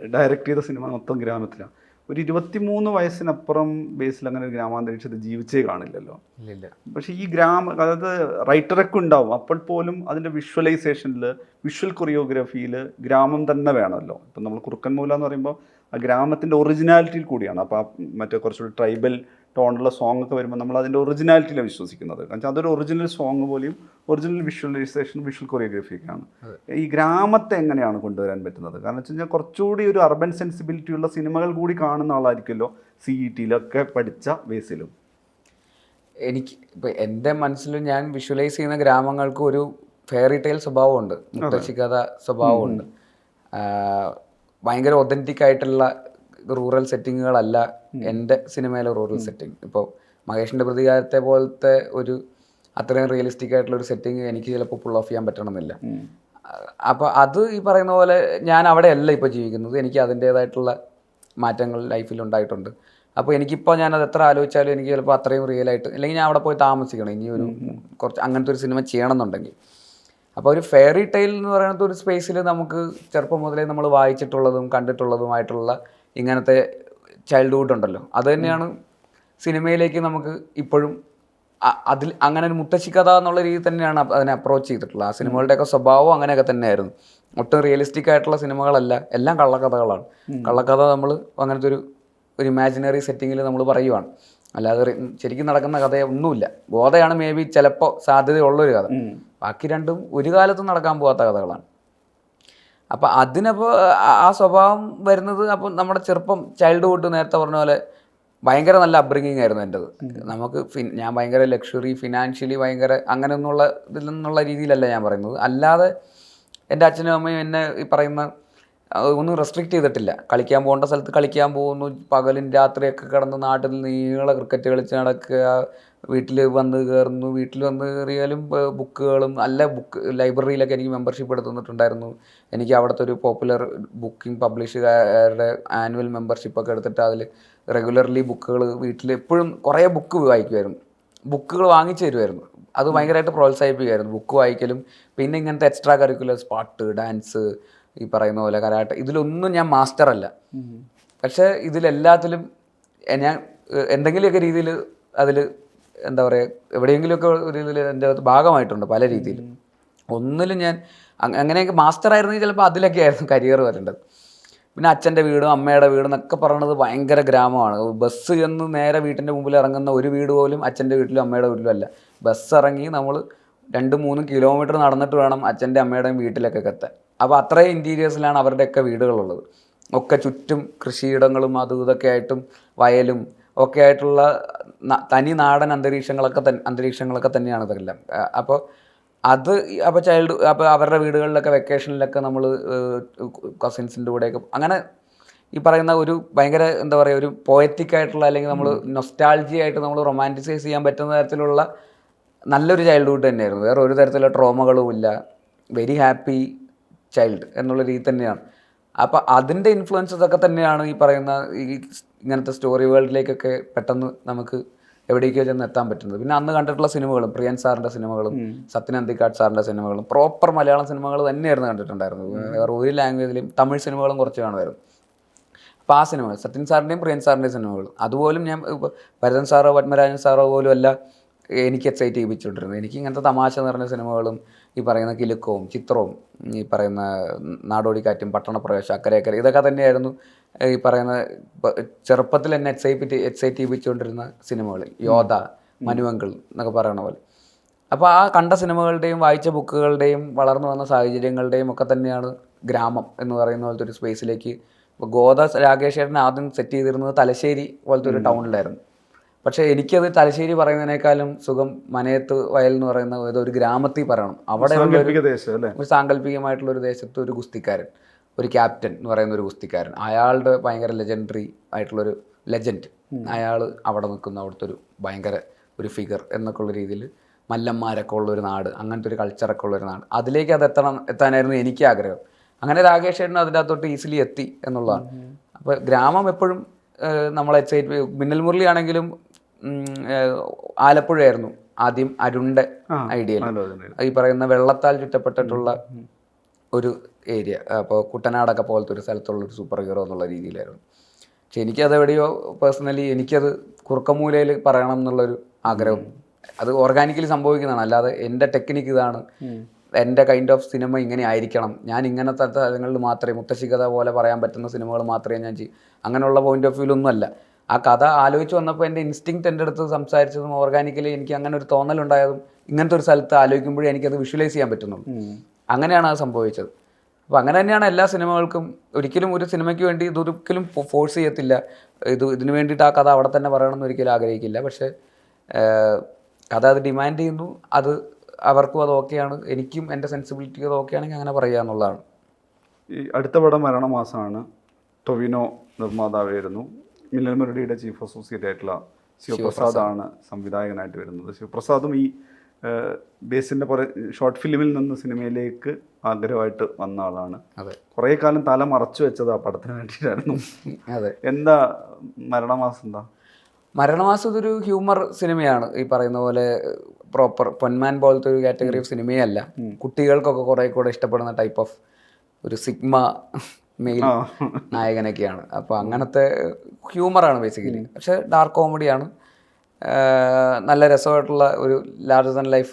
ഡയറക്റ്റ് ചെയ്ത സിനിമ മൊത്തം ഗ്രാമത്തിലാണ് ഒരു ഇരുപത്തിമൂന്ന് വയസ്സിനപ്പുറം ബേസിൽ അങ്ങനെ ഒരു ഗ്രാമാന്തരീക്ഷത്തിൽ ജീവിച്ചേ കാണില്ലല്ലോ. ഇല്ല പക്ഷേ ഈ ഗ്രാമ അതായത് റൈറ്ററൊക്കെ ഉണ്ടാവും. അപ്പോൾ പോലും അതിന്റെ വിഷ്വലൈസേഷനിൽ വിഷ്വൽ കൊറിയോഗ്രഫിയിൽ ഗ്രാമം തന്നെ വേണമല്ലോ. ഇപ്പം നമ്മൾ കുറുക്കൻമൂല എന്ന് പറയുമ്പോൾ ആ ഗ്രാമത്തിന്റെ ഒറിജിനാലിറ്റിയിൽ കൂടിയാണ്. അപ്പോൾ മറ്റേ കുറച്ചുകൂടി ട്രൈബൽ ടോണുള്ള സോങ് ഒക്കെ വരുമ്പോൾ നമ്മൾ അതിന്റെ ഒറിജിനാലിറ്റിയിലാണ് വിശ്വസിക്കുന്നത്. കാരണം അതൊരു ഒറിജിനൽ സോങ് പോലെയും ഒറിജിനൽ വിഷ്വലൈസേഷൻ വിഷ്വൽ കൊറിയോഗ്രഫിയൊക്കെയാണ്. ഈ ഗ്രാമത്തെ എങ്ങനെയാണ് കൊണ്ടുവരാൻ പറ്റുന്നത്? കാരണം വെച്ച് കഴിഞ്ഞാൽ കുറച്ചുകൂടി ഒരു അർബൻ സെൻസിബിലിറ്റി ഉള്ള സിനിമകൾ കൂടി കാണുന്ന ആളായിരിക്കുമല്ലോ സി ഇ ടിയിലൊക്കെ പഠിച്ച ബേസിലും. എനിക്ക് ഇപ്പം എന്റെ മനസ്സിൽ ഞാൻ വിഷ്വലൈസ് ചെയ്യുന്ന ഗ്രാമങ്ങൾക്ക് ഒരു ഫെയറി ടൈൽ സ്വഭാവമുണ്ട്. മുത്തശ്ശി കഥ സ്വഭാവമുണ്ട്. ഭയങ്കര ഒതന്റിക് ആയിട്ടുള്ള റൂറൽ സെറ്റിങ്ങുകളല്ല എന്റെ സിനിമയിലെ റൂറൽ സെറ്റിംഗ് ഇപ്പോൾ മഹേഷിന്റെ പ്രതികാരത്തെ പോലത്തെ ഒരു അത്രയും റിയലിസ്റ്റിക് ആയിട്ടുള്ള ഒരു സെറ്റിംഗ് എനിക്ക് ചിലപ്പോൾ പുൾ ഓഫ് ചെയ്യാൻ പറ്റണമെന്നില്ല. അപ്പോൾ അത് ഈ പറയുന്ന പോലെ ഞാൻ അവിടെയല്ല ഇപ്പോൾ ജീവിക്കുന്നത്. എനിക്ക് അതിന്റേതായിട്ടുള്ള മാറ്റങ്ങൾ ലൈഫിൽ ഉണ്ടായിട്ടുണ്ട്. അപ്പോൾ എനിക്കിപ്പോൾ അത് എത്ര ആലോചിച്ചാലും എനിക്ക് ചിലപ്പോൾ അത്രയും റിയൽ ആയിട്ട് അല്ലെങ്കിൽ ഞാൻ അവിടെ പോയി താമസിക്കണം. ഇനി ഒരു കുറച്ച് അങ്ങനത്തെ ഒരു സിനിമ ചെയ്യണം എന്നുണ്ടെങ്കിൽ അപ്പോൾ ഒരു ഫെയറി ടൈൽ എന്ന് പറയുന്ന ഒരു സ്പേസിൽ നമുക്ക് ചെറുപ്പം മുതലേ നമ്മൾ വായിച്ചിട്ടുള്ളതും കണ്ടിട്ടുള്ളതുമായിട്ടുള്ള ഇങ്ങനത്തെ ചൈൽഡ്ഹുഡ് ഉണ്ടല്ലോ. അത് തന്നെയാണ് സിനിമയിലേക്ക് നമുക്ക് ഇപ്പോഴും അതിൽ അങ്ങനെ ഒരു മുത്തശ്ശി കഥ എന്നുള്ള രീതിയിൽ തന്നെയാണ് അതിനെ അപ്രോച്ച് ചെയ്തിട്ടുള്ളത്. ആ സിനിമകളുടെയൊക്കെ സ്വഭാവം അങ്ങനെയൊക്കെ തന്നെയായിരുന്നു. ഒട്ടും റിയലിസ്റ്റിക് ആയിട്ടുള്ള സിനിമകളല്ല. എല്ലാം കള്ളക്കഥകളാണ്. കള്ളക്കഥ നമ്മൾ അങ്ങനത്തെ ഒരു ഒരു ഇമാജിനറി സെറ്റിങ്ങിൽ നമ്മൾ പറയുവാണ്. അല്ലാതെ ശരിക്കും നടക്കുന്ന കഥ ഒന്നുമില്ല. ബോധയാണ് മേ ബി ചിലപ്പോൾ സാധ്യതയുള്ളൊരു കഥ. ബാക്കി രണ്ടും ഒരു കാലത്തും നടക്കാൻ പോകാത്ത കഥകളാണ്. അപ്പം അതിനപ്പോൾ ആ സ്വഭാവം വരുന്നത് അപ്പോൾ നമ്മുടെ ചെറുപ്പം ചൈൽഡ്ഹുഡ് നേരത്തെ പറഞ്ഞ പോലെ ഭയങ്കര നല്ല അപ്ബ്രിങ്ങിങ് ആയിരുന്നു എന്റെത് നമുക്ക് ഞാൻ ഭയങ്കര ലക്ഷറി ഫിനാൻഷ്യലി ഭയങ്കര അങ്ങനെ ഒന്നുള്ള ഇതിൽ നിന്നുള്ള രീതിയിലല്ല ഞാൻ പറയുന്നത്. അല്ലാതെ എന്റെ അച്ഛനും അമ്മയും എന്നെ ഈ പറയുന്ന ഒന്നും റെസ്ട്രിക്റ്റ് ചെയ്തിട്ടില്ല. കളിക്കാൻ പോകേണ്ട സ്ഥലത്ത് കളിക്കാൻ പോകുന്നു. പകലും രാത്രിയൊക്കെ കിടന്ന് നാട്ടിൽ നീളെ ക്രിക്കറ്റ് കളിച്ച് നടക്കുക. വീട്ടിൽ വന്ന് കയറുന്നു. വീട്ടിൽ വന്ന് കയറിയാലും ബുക്കുകളും നല്ല ബുക്ക് ലൈബ്രറിയിലൊക്കെ എനിക്ക് മെമ്പർഷിപ്പ് എടുത്തിട്ടുണ്ടായിരുന്നു എനിക്ക് അവിടുത്തെ ഒരു പോപ്പുലർ ബുക്കിംഗ് പബ്ലിഷുകാരുടെ ആനുവൽ മെമ്പർഷിപ്പൊക്കെ എടുത്തിട്ട് അതിൽ റെഗുലർലി ബുക്കുകൾ വീട്ടിൽ എപ്പോഴും കുറേ ബുക്ക് വായിക്കുമായിരുന്നു. ബുക്കുകൾ വാങ്ങിച്ചു തരുമായിരുന്നു. അത് ഭയങ്കരമായിട്ട് പ്രോത്സാഹിപ്പിക്കുമായിരുന്നു. ബുക്ക് വായിക്കലും പിന്നെ ഇങ്ങനത്തെ എക്സ്ട്രാ കരിക്കുലേഴ്സ് പാട്ട് ഡാൻസ് ഈ പറയുന്ന പോലെ കരാട്ടെ. ഇതിലൊന്നും ഞാൻ മാസ്റ്റർ അല്ല. പക്ഷേ ഇതിലെല്ലാത്തിലും ഞാൻ എന്തെങ്കിലുമൊക്കെ രീതിയിൽ അതിൽ എന്താ പറയുക എവിടെയെങ്കിലുമൊക്കെ ഒരു ഇതിൽ എന്റെ ഭാഗമായിട്ടുണ്ട് പല രീതിയിൽ. ഒന്നിലും ഞാൻ അങ് അങ്ങനെയൊക്കെ മാസ്റ്റർ ആയിരുന്നെങ്കിൽ ചിലപ്പോൾ അതിലൊക്കെ ആയിരുന്നു കരിയർ വരേണ്ടത്. പിന്നെ അച്ഛന്റെ വീടും അമ്മയുടെ വീടും എന്നൊക്കെ പറയുന്നത് ഭയങ്കര ഗ്രാമമാണ്. ബസ് ചെന്ന് നേരെ വീട്ടിന്റെ മുമ്പിൽ ഇറങ്ങുന്ന ഒരു വീട് പോലും അച്ഛന്റെ വീട്ടിലും അമ്മയുടെ വീട്ടിലും അല്ല. ബസ് ഇറങ്ങി നമ്മൾ രണ്ട് മൂന്ന് കിലോമീറ്റർ നടന്നിട്ട് വേണം അച്ഛന്റെ അമ്മയുടെയും വീട്ടിലൊക്കെ എത്താൻ അപ്പോൾ അത്രയും ഇന്റീരിയേഴ്സിലാണ് അവരുടെയൊക്കെ വീടുകളുള്ളത്. ഒക്കെ ചുറ്റും കൃഷിയിടങ്ങളും അതും ഇതൊക്കെ ആയിട്ടും വയലും ഒക്കെ ആയിട്ടുള്ള തനി നാടൻ അന്തരീക്ഷങ്ങളൊക്കെ തന്നെ അന്തരീക്ഷങ്ങളൊക്കെ തന്നെയാണ് ഇതെല്ലാം. അപ്പോൾ അത് അപ്പോൾ ചൈൽഡ് അപ്പോൾ അവരുടെ വീടുകളിലൊക്കെ വെക്കേഷനിലൊക്കെ നമ്മൾ കസിൻസിന്റെ കൂടെയൊക്കെ അങ്ങനെ ഈ പറയുന്ന ഒരു ഭയങ്കര എന്താ പറയുക ഒരു പോയറ്റിക് ആയിട്ടുള്ള അല്ലെങ്കിൽ നമ്മൾ നൊസ്റ്റാൾജി ആയിട്ട് നമ്മൾ റൊമാന്റിസൈസ് ചെയ്യാൻ പറ്റുന്ന തരത്തിലുള്ള നല്ലൊരു ചൈൽഡ്ഹുഡ് തന്നെയായിരുന്നു. വേറെ ഒരു തരത്തിലുള്ള ട്രോമകളും ഇല്ല വെരി ഹാപ്പി ചൈൽഡ് എന്നുള്ള രീതി തന്നെയാണ്. അപ്പോൾ അതിന്റെ ഇൻഫ്ലുവൻസസ് ഒക്കെ തന്നെയാണ് ഈ പറയുന്ന ഈ ഇങ്ങനത്തെ സ്റ്റോറി വേൾഡിലേക്കൊക്കെ പെട്ടെന്ന് നമുക്ക് എവിടേക്കോ ചെന്ന് എത്താൻ പറ്റുന്നത്. പിന്നെ അന്ന് കണ്ടിട്ടുള്ള സിനിമകളും പ്രിയൻ സാറിന്റെ സിനിമകളും സത്യൻ അന്തിക്കാട് സാറിന്റെ സിനിമകളും പ്രോപ്പർ മലയാളം സിനിമകൾ തന്നെയായിരുന്നു കണ്ടിട്ടുണ്ടായിരുന്നത്. വേറെ ഒരു ലാംഗ്വേജിലും തമിഴ് സിനിമകളും കുറച്ച് കാണുമായിരുന്നു. അപ്പോൾ ആ സിനിമകൾ സത്യൻ സാറിന്റെയും പ്രിയൻ സാറിന്റെയും സിനിമകൾ അതുപോലും ഞാൻ ഭരതൻ സാറോ പത്മരാജൻ സാറോ പോലും അല്ല എനിക്ക് എക്സൈറ്റ് ചെയ്യിപ്പിച്ചുകൊണ്ടിരുന്നത്. എനിക്ക് ഇങ്ങനത്തെ തമാശ നിറഞ്ഞ സിനിമകളും ഈ പറയുന്ന കിലുക്കവും ചിത്രവും ഈ പറയുന്ന നാടോടിക്കാറ്റും പട്ടണപ്രവേശം അക്കരെ അക്കരെ ഇതൊക്കെ തന്നെയായിരുന്നു ഈ പറയുന്ന ചെറുപ്പത്തിൽ തന്നെ എക്സൈറ്റ് എക്സൈറ്റ് ചെയ്യിപ്പിച്ചുകൊണ്ടിരുന്ന സിനിമകൾ. യോധ മനുവങ്കിൾ എന്നൊക്കെ പറയണ പോലെ. അപ്പോൾ ആ കണ്ട സിനിമകളുടെയും വായിച്ച ബുക്കുകളുടെയും വളർന്നു വന്ന സാഹചര്യങ്ങളുടെയും ഒക്കെ തന്നെയാണ് ഗ്രാമം എന്ന് പറയുന്ന പോലത്തെ ഒരു സ്പേസിലേക്ക് ഇപ്പോൾ ഗോദ രാകേഷ് ആദ്യം സെറ്റ് ചെയ്തിരുന്നത് തലശ്ശേരി പോലത്തെ ഒരു ടൗണിലായിരുന്നു പക്ഷേ എനിക്കത് തലശ്ശേരി പറയുന്നതിനേക്കാളും സുഖം മനയത്ത് വയൽ എന്ന് പറയുന്ന ഒരു ഗ്രാമത്തിൽ പറയണം. അവിടെ ഒരു സാങ്കല്പികമായിട്ടുള്ള ഒരു ദേശത്ത് ഒരു ഗുസ്തിക്കാരൻ ഒരു ക്യാപ്റ്റൻ എന്ന് പറയുന്ന ഒരു ഗുസ്തിക്കാരൻ. അയാളുടെ ഭയങ്കര ലെജൻഡറി ആയിട്ടുള്ളൊരു ലെജൻഡ് അയാൾ അവിടെ നിൽക്കുന്ന അവിടുത്തെ ഒരു ഭയങ്കര ഒരു ഫിഗർ എന്നൊക്കെ ഉള്ള രീതിയിൽ മല്ലന്മാരൊക്കെ ഉള്ള ഒരു നാട് അങ്ങനത്തെ ഒരു കൾച്ചറൊക്കെ ഉള്ള ഒരു നാട്. അതിലേക്ക് അത് എത്തണം എത്താനായിരുന്നു എനിക്ക് ആഗ്രഹം. അങ്ങനെ രാകേഷ് ചേട്ടൻ അതിന്റെ അകത്തോട്ട് ഈസിലി എത്തി എന്നുള്ളതാണ്. അപ്പോൾ ഗ്രാമം എപ്പോഴും നമ്മളെ എക്സൈറ്റ് മിന്നൽ മുരളി ആണെങ്കിലും ആലപ്പുഴയായിരുന്നു ആദ്യം അരുണ്ട ഐഡിയ ഈ പറയുന്ന വെള്ളത്താൽ ചുറ്റപ്പെട്ടിട്ടുള്ള ഒരു ഏരിയ അപ്പോൾ കുട്ടനാടൊക്കെ പോലത്തെ ഒരു സ്ഥലത്തുള്ള ഒരു സൂപ്പർ ഹീറോ എന്നുള്ള രീതിയിലായിരുന്നു. പക്ഷെ എനിക്കത് എവിടെയോ പേഴ്സണലി എനിക്കത് കുറുക്കമൂലയിൽ പറയണം എന്നുള്ളൊരു ആഗ്രഹം. അത് ഓർഗാനിക്കലി സംഭവിക്കുന്നതാണ്. അല്ലാതെ എന്റെ ടെക്നിക്ക് ഇതാണ്. എന്റെ കൈൻഡ് ഓഫ് സിനിമ ഇങ്ങനെ ആയിരിക്കണം. ഞാൻ ഇങ്ങനത്തെ സ്ഥലങ്ങളിൽ മാത്രമേ മുത്തശ്ശി കഥ പോലെ പറയാൻ പറ്റുന്ന സിനിമകൾ മാത്രമേ ഞാൻ ചെയ്യും. അങ്ങനെയുള്ള പോയിന്റ് ഓഫ് വ്യൂലൊന്നും അല്ല ആ കഥ ആലോചിച്ച് വന്നപ്പോൾ എന്റെ ഇൻസ്റ്റിങ് എന്റെ അടുത്ത് സംസാരിച്ചതും ഓർഗാനിക്കലി എനിക്ക് അങ്ങനെ ഒരു തോന്നലുണ്ടായതും ഇങ്ങനത്തെ ഒരു സ്ഥലത്ത് ആലോചിക്കുമ്പോഴേ എനിക്കത് വിഷ്വലൈസ് ചെയ്യാൻ പറ്റുന്നുള്ളൂ. അങ്ങനെയാണ് അത് സംഭവിച്ചത്. അപ്പോൾ അങ്ങനെ തന്നെയാണ് എല്ലാ സിനിമകൾക്കും ഒരിക്കലും ഒരു സിനിമയ്ക്ക് വേണ്ടി ഇതൊരിക്കലും ഫോഴ്സ് ചെയ്യത്തില്ല. ഇത് ഇതിന് വേണ്ടിയിട്ട് ആ കഥ അവിടെ തന്നെ പറയണമെന്ന് ഒരിക്കലും ആഗ്രഹിക്കില്ല. പക്ഷേ കഥ അത് ഡിമാൻഡ് ചെയ്യുന്നു. അത് അവർക്കും അത് ഓക്കെയാണ് എനിക്കും എന്റെ സെൻസിബിലിറ്റി അത് ഓക്കെ ആണെങ്കിൽ അങ്ങനെ പറയുക എന്നുള്ളതാണ്. ഈ അടുത്ത പടം മരണമാസമാണ് ടൊവിനോ നിർമ്മാതാവായിരുന്നു. മിന്നൽ മുരടിയുടെ ചീഫ് അസോസിയേറ്റ് ആയിട്ടുള്ള ശിവപ്രസാദാണ് സംവിധായകനായിട്ട് വരുന്നത്. ശിവപ്രസാദും ഈ ബേസിന്റെ പുറ ഷോർട്ട് ഫിലിമിൽ നിന്ന് സിനിമയിലേക്ക് ആഗ്രഹമായിട്ട് വന്ന ആളാണ്. അതെ. കുറേ കാലം തല മറച്ചു വെച്ചത് ആ പടത്തിന് വേണ്ടിയിട്ടായിരുന്നു. അതെ. എന്താ മരണമാസം എന്താ? മരണമാസം ഇതൊരു ഹ്യൂമർ സിനിമയാണ്. ഈ പറയുന്ന പോലെ പ്രോപ്പർ പൊന്മാൻ പോലത്തെ ഒരു കാറ്റഗറി ഓഫ് സിനിമയല്ല. കുട്ടികൾക്കൊക്കെ കുറേ കൂടെ ഇഷ്ടപ്പെടുന്ന ടൈപ്പ് ഓഫ് ഒരു സിഗ്മ മെയിൽ നായകനൊക്കെയാണ്. അപ്പോൾ അങ്ങനത്തെ ഹ്യൂമറാണ് ബേസിക്കലി. പക്ഷേ ഡാർക്ക് കോമഡിയാണ്. നല്ല രസമായിട്ടുള്ള ഒരു larger than life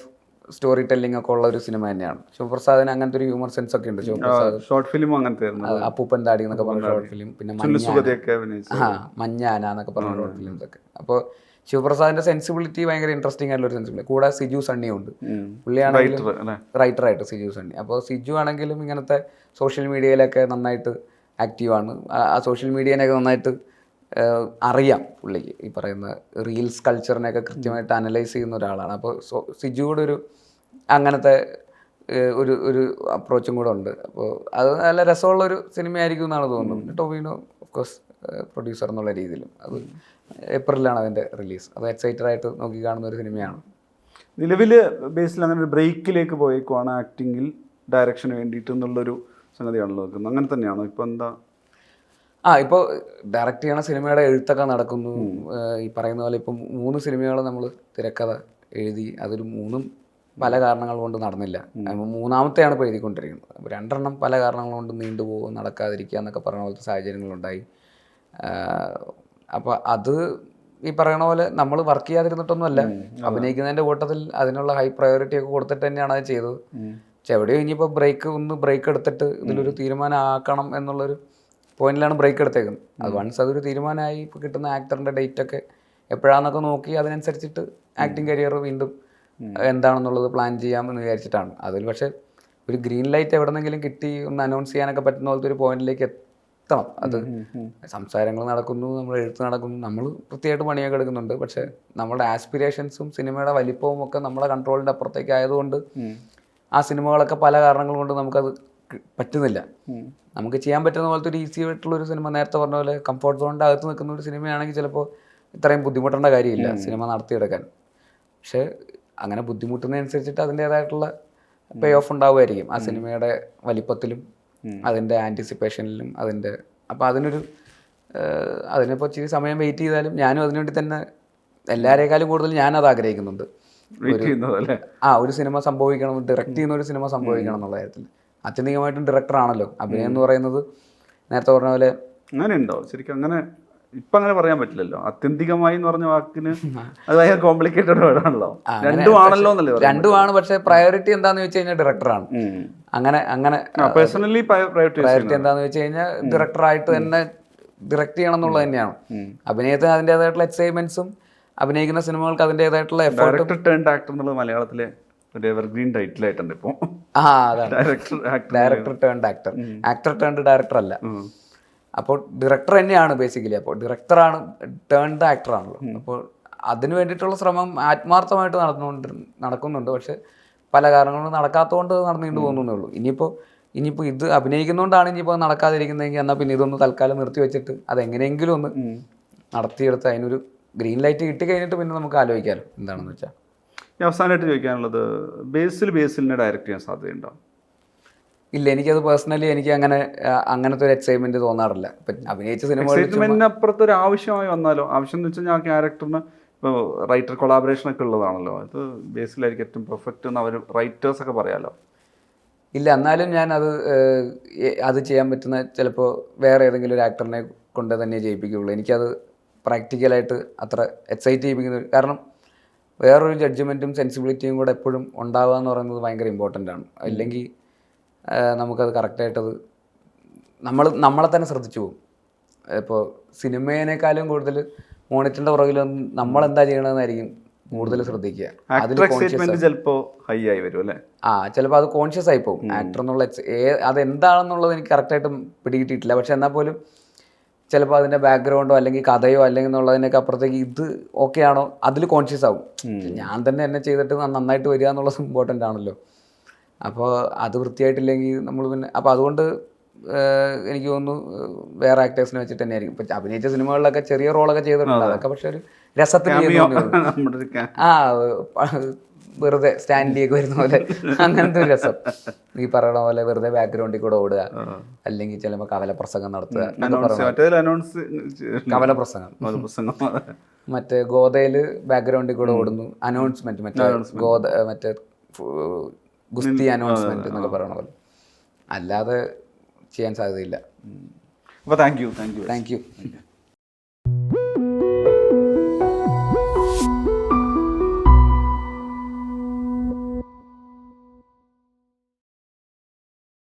story telling ഒക്കെ ഉള്ള ഒരു സിനിമ തന്നെയാണ്. ശിവപ്രസാദിന് അങ്ങനത്തെ ഒരു ഹ്യൂമർ സെൻസ് ഒക്കെ ഉണ്ട്. ശിവപ്രസാദ് ഷോർട്ട് ഫിലിം അങ്ങനത്തെ അപ്പൂപ്പൻ താടി എന്നൊക്കെ പറഞ്ഞ ഷോർട്ട് ഫിലിം പിന്നെ മഞ്ഞാന. എന്നൊക്കെ പറഞ്ഞ ഷോർട്ട് ഫിലിംസ് ഒക്കെ. അപ്പോൾ ശിവപ്രസാദിന്റെ സെൻസിബിലിറ്റി ഭയങ്കര ഇൻട്രസ്റ്റിംഗ് ആയിട്ടുള്ള ഒരു സെൻസിബിലിറ്റി കൂടെ സിജു സണ്ണിയും ഉണ്ട്. പുള്ളിയാണെങ്കിലും റൈറ്റർ ആയിട്ട് സിജു സണ്ണി. അപ്പോൾ സിജു ആണെങ്കിലും ഇങ്ങനത്തെ സോഷ്യൽ മീഡിയയിലൊക്കെ നന്നായിട്ട് ആക്റ്റീവാണ് ആ സോഷ്യൽ മീഡിയനെയൊക്കെ നന്നായിട്ട് അറിയാം പുള്ളിക്ക്. ഈ പറയുന്ന റീൽസ് കൾച്ചറിനെയൊക്കെ കൃത്യമായിട്ട് അനലൈസ് ചെയ്യുന്ന ഒരാളാണ്. അപ്പോൾ സോ സിജുവിടെ ഒരു അങ്ങനത്തെ ഒരു ഒരു അപ്രോച്ചും കൂടെ ഉണ്ട്. അപ്പോൾ അത് നല്ല രസമുള്ള ഒരു സിനിമയായിരിക്കും എന്നാണ് തോന്നുന്നത്. ടൊവിനോ ഓഫ്കോഴ്സ് പ്രൊഡ്യൂസർ എന്നുള്ള രീതിയിലും അത് ഏപ്രിലാണ് അതിന്റെ റിലീസ്. അത് എക്സൈറ്റഡ് ആയിട്ട് നോക്കി കാണുന്ന ഒരു സിനിമയാണ്. നിലവിൽ ബേസിൽ അങ്ങനെ ഒരു ബ്രേക്കിലേക്ക് പോയേക്കുവാണ് ആക്ടിങ്ങിൽ ഡയറക്ഷന് വേണ്ടിയിട്ട് എന്നുള്ളൊരു സംഗതിയാണല്ലോ നോക്കുന്നത് അങ്ങനെ തന്നെയാണോ? ഇപ്പോൾ എന്താ? ആ ഇപ്പോൾ ഡയറക്റ്റ് ചെയ്യണ സിനിമയുടെ എഴുത്തൊക്കെ നടക്കുന്നു. ഈ പറയുന്ന പോലെ ഇപ്പം മൂന്ന് സിനിമകൾ നമ്മൾ തിരക്കഥ എഴുതി അതിൽ മൂന്നും പല കാരണങ്ങൾ കൊണ്ട് നടന്നില്ല. മൂന്നാമത്തെയാണ് ഇപ്പോൾ എഴുതിക്കൊണ്ടിരിക്കുന്നത്. അപ്പോൾ രണ്ടെണ്ണം പല കാരണങ്ങൾ കൊണ്ട് നീണ്ടുപോകും നടക്കാതിരിക്കുക എന്നൊക്കെ പറഞ്ഞ പോലത്തെ സാഹചര്യങ്ങളുണ്ടായി. അപ്പോൾ അത് ഈ പറയണ പോലെ നമ്മൾ വർക്ക് ചെയ്യാതിരുന്നിട്ടൊന്നുമല്ല. അഭിനയിക്കുന്നതിന്റെ കൂട്ടത്തിൽ അതിനുള്ള ഹൈ പ്രയോറിറ്റി ഒക്കെ കൊടുത്തിട്ട് തന്നെയാണ് അത് ചെയ്തത്. പക്ഷെ എവിടെയോ ഇനിയിപ്പോൾ ബ്രേക്ക് ഒന്ന് ബ്രേക്ക് എടുത്തിട്ട് ഇതിലൊരു തീരുമാനം ആക്കണം എന്നുള്ളൊരു പോയിന്റിലാണ് ബ്രേക്ക് എടുത്തേക്കുന്നത്. അത് വൺസ് അതൊരു തീരുമാനമായി ഇപ്പൊ കിട്ടുന്ന ആക്ടറിന്റെ ഡേറ്റ് ഒക്കെ എപ്പോഴാന്നൊക്കെ നോക്കി അതിനനുസരിച്ചിട്ട് ആക്ടിങ് കരിയർ വീണ്ടും എന്താണെന്നുള്ളത് പ്ലാൻ ചെയ്യാമെന്ന് വിചാരിച്ചിട്ടാണ്. അതിൽ പക്ഷേ ഒരു ഗ്രീൻ ലൈറ്റ് എവിടെന്നെങ്കിലും കിട്ടി ഒന്ന് അനൗൺസ് ചെയ്യാനൊക്കെ പറ്റുന്ന പോലത്തെ ഒരു പോയിന്റിലേക്ക് എത്തണം അത് സംസാരങ്ങൾ നടക്കുന്നു നമ്മൾ എഴുത്ത് നടക്കുന്നു നമ്മൾ വൃത്തിയായിട്ട് പണിയൊക്കെ എടുക്കുന്നുണ്ട്. പക്ഷെ നമ്മുടെ ആസ്പിറേഷൻസും സിനിമയുടെ വലിപ്പവും ഒക്കെ നമ്മുടെ കൺട്രോളിന്റെ അപ്പുറത്തേക്ക് ആയതുകൊണ്ട് ആ സിനിമകളൊക്കെ പല കാരണങ്ങൾ കൊണ്ട് നമുക്കത് പറ്റുന്നില്ല. നമുക്ക് ചെയ്യാൻ പറ്റുന്ന പോലത്തെ ഒരു ഈസി ആയിട്ടുള്ള ഒരു സിനിമ നേരത്തെ പറഞ്ഞ പോലെ കംഫോർട്ട് സോണിന്റെ അകത്ത് നിൽക്കുന്ന ഒരു സിനിമയാണെങ്കിൽ ചിലപ്പോൾ ഇത്രയും ബുദ്ധിമുട്ടേണ്ട കാര്യമില്ല സിനിമ നടത്തിയെടുക്കാൻ. പക്ഷേ അങ്ങനെ ബുദ്ധിമുട്ടുന്നതനുസരിച്ചിട്ട് അതിന്റേതായിട്ടുള്ള പേ ഓഫ് ഉണ്ടാവുമായിരിക്കും. ആ സിനിമയുടെ വലിപ്പത്തിലും അതിന്റെ ആന്റിസിപ്പേഷനിലും അതിന്റെ അപ്പോൾ അതിനൊരു അതിനിപ്പോൾ ഇച്ചിരി സമയം വെയിറ്റ് ചെയ്താലും ഞാനും അതിനുവേണ്ടി തന്നെ എല്ലാവരേക്കാളും കൂടുതൽ ഞാനത് ആഗ്രഹിക്കുന്നുണ്ട്. ആ ഒരു സിനിമ സംഭവിക്കണം ഡയറക്റ്റ് ചെയ്യുന്ന ഒരു സിനിമ സംഭവിക്കണം എന്നുള്ള കാര്യത്തിൽ. അത്യന്തികമായിട്ടും ഡയറക്ടറാണല്ലോ അഭിനയം എന്ന് പറയുന്നത് നേരത്തെ പറഞ്ഞ പോലെ അങ്ങനെ ഉണ്ടോ ശരിക്കും അങ്ങനെ ഇപ്പൊ അങ്ങനെ പറയാൻ പറ്റില്ലല്ലോ. അത്യന്തികമായി എന്ന് പറഞ്ഞ വാക്കിന് അത് ഭയങ്കര കോംപ്ലിക്കേറ്റഡ് വേർഡാണല്ലോ രണ്ടും ആണല്ലോ എന്നല്ലേ രണ്ടുമാണ് പക്ഷെ പ്രയോറിറ്റി എന്താന്ന് വെച്ച് കഴിഞ്ഞാൽ ഡയറക്ടറാണ് അങ്ങനെ അങ്ങനെ പേഴ്സണലി പ്രയോറിറ്റി എന്താന്ന് വെച്ച് കഴിഞ്ഞാൽ ഡയറക്ടറായിട്ട് തന്നെ ഡയറക്റ്റ് ചെയ്യണം എന്നുള്ളത് തന്നെയാണ്. അഭിനയത്തിന് അതിന്റെതായിട്ടുള്ള എക്സൈറ്റ്മെന്റ്സും അഭിനയിക്കുന്ന സിനിമകൾക്ക് അതിന്റെതായിട്ടുള്ള എഫേർട്ട് ഡയറക്ടർ ടേൺ ആക്ടർ എന്നുള്ളത് മലയാളത്തിലെ ഒരു എവർഗ്രീൻ ടൈറ്റിൽ ആയിട്ടുണ്ട് ഇപ്പൊ. ആ അതാണ്. Director turned actor actor turn director അല്ല. അപ്പോൾ ഡയറക്ടർ തന്നെയാണ് ബേസിക്കലി അപ്പോൾ ഡയറക്ടറാണ് ടേൺഡ് ആക്ടറാണല്ലോ അപ്പോൾ അതിന് വേണ്ടിയിട്ടുള്ള ശ്രമം ആത്മാർത്ഥമായിട്ട് നടന്നുകൊണ്ട് നടക്കുന്നുണ്ട്. പക്ഷെ പല കാരണങ്ങളും നടക്കാത്തതുകൊണ്ട് അത് നടന്നുകൊണ്ട് പോകുന്നേ ഉള്ളൂ ഇനിയിപ്പോൾ ഇനിയിപ്പോൾ ഇത് അഭിനയിക്കുന്നതുകൊണ്ടാണ് ഇനിയിപ്പോൾ നടക്കാതിരിക്കുന്നതെങ്കിൽ എന്നാൽ പിന്നെ ഇതൊന്ന് തൽക്കാലം നിർത്തി വെച്ചിട്ട് അത് എങ്ങനെയെങ്കിലും ഒന്ന് നടത്തിയെടുത്ത് അതിനൊരു ഗ്രീൻ ലൈറ്റ് കിട്ടി കഴിഞ്ഞിട്ട് പിന്നെ നമുക്ക് ആലോചിക്കാമല്ലോ എന്താണെന്ന് വെച്ചാൽ അവസാനമായിട്ട് ചോദിക്കാനുള്ളത് ബേസിൽ ബേസിലിനെ ഡയറക്റ്റ് ചെയ്യാൻ സാധ്യതയുണ്ടോ? ഇല്ല എനിക്കത് പേഴ്സണലി എനിക്ക് അങ്ങനെ അങ്ങനത്തെ ഒരു എക്സൈറ്റ്മെന്റ് തോന്നാറില്ല. അഭിനയിച്ച സിനിമ എക്സൈറ്റ്മെന്റിന് അപ്പുറത്ത് ഒരു ആവശ്യമായി വന്നാലോ? ആവശ്യം എന്ന് വെച്ചാൽ ആ ക്യാരക്ടറിന് ഇപ്പോൾ റൈറ്റർ കൊളാബറേഷൻ ഒക്കെ ഉള്ളതാണല്ലോ. അത് ബേസിലായിരിക്കും ഏറ്റവും പെർഫെക്റ്റ് എന്ന് അവർ റൈറ്റേഴ്സൊക്കെ പറയാമല്ലോ ഇല്ല എന്നാലും ഞാൻ അത് അത് ചെയ്യാൻ പറ്റുന്ന ചിലപ്പോൾ വേറെ ഏതെങ്കിലും ഒരു ആക്ടറിനെ കൊണ്ട് തന്നെ ചെയ്യിപ്പിക്കുകയുള്ളൂ. എനിക്കത് പ്രാക്ടിക്കലായിട്ട് അത്ര എക്സൈറ്റ് ചെയ്യിപ്പിക്കുന്ന കാരണം വേറൊരു ജഡ്ജ്മെന്റും സെൻസിബിലിറ്റിയും കൂടെ എപ്പോഴും ഉണ്ടാവുക എന്ന് പറയുന്നത് ഭയങ്കര ഇമ്പോർട്ടന്റ് ആണ്. അല്ലെങ്കിൽ നമുക്കത് കറക്റ്റായിട്ടത് നമ്മൾ നമ്മളെ തന്നെ ശ്രദ്ധിച്ചു പോകും. ഇപ്പോൾ സിനിമേനേക്കാളും കൂടുതൽ മോണിറ്ററിന്റെ പുറകിൽ നമ്മൾ എന്താ ചെയ്യണമെന്നായിരിക്കും കൂടുതൽ ശ്രദ്ധിക്കുക. ചിലപ്പോൾ ഹൈ ആയി. വരും അല്ലേ? ആ ചിലപ്പോൾ അത് കോൺഷ്യസ് ആയി പോകും. ആക്ടർ എന്നുള്ള അതെന്താണെന്നുള്ളത് എനിക്ക് കറക്റ്റായിട്ട് പിടികിട്ടിയിട്ടില്ല. പക്ഷെ എന്നാൽ പോലും ചിലപ്പോൾ അതിന്റെ ബാക്ക്ഗ്രൗണ്ടോ അല്ലെങ്കിൽ കഥയോ അല്ലെങ്കിൽ എന്നുള്ളതിനൊക്കെ അപ്പുറത്തേക്ക് ഇത് ഓക്കെ ആണോ? അതിൽ കോൺഷ്യസ് ആവും. ഞാൻ തന്നെ എന്നെ ചെയ്തിട്ട് നന്നായിട്ട് വരിക എന്നുള്ളത് ഇമ്പോർട്ടന്റ് ആണല്ലോ. അപ്പോൾ അത് വൃത്തിയായിട്ടില്ലെങ്കിൽ നമ്മൾ പിന്നെ അപ്പോൾ അതുകൊണ്ട് എനിക്ക് തോന്നുന്നു വേറെ ആക്ടേഴ്സിനെ വെച്ചിട്ട് തന്നെ ആയിരിക്കും ഇപ്പം അഭിനയിച്ച സിനിമകളിലൊക്കെ ചെറിയ റോളൊക്കെ ചെയ്തിട്ടുണ്ട്. അതൊക്കെ പക്ഷെ ഒരു രസത്തിന് ആ വെറുതെ സ്റ്റാൻഡിലേക്ക് വരുന്ന പോലെ. അങ്ങനത്തെ ഒരു രസം. നീ പറയണ പോലെ വെറുതെ ബാക്ക്ഗ്രൗണ്ടിൽ കൂടെ ഓടുക. അല്ലെങ്കിൽ ചിലപ്പോൾ കവല പ്രസംഗം നടത്തുക കവല പ്രസംഗം പ്രസംഗം മറ്റേ ഗോതയിൽ ബാക്ക്ഗ്രൗണ്ടിൽ കൂടെ ഓടുന്നു. അനൗൺസ്മെന്റ് മറ്റേ ഗോത മറ്റേ ഗുസ്തി അനൗൺസ്മെന്റ് എന്നൊക്കെ പറയണ പോലെ. അല്ലാതെ ചെയ്യാൻ സാധ്യതയില്ല. അപ്പോൾ thank you thank you thank you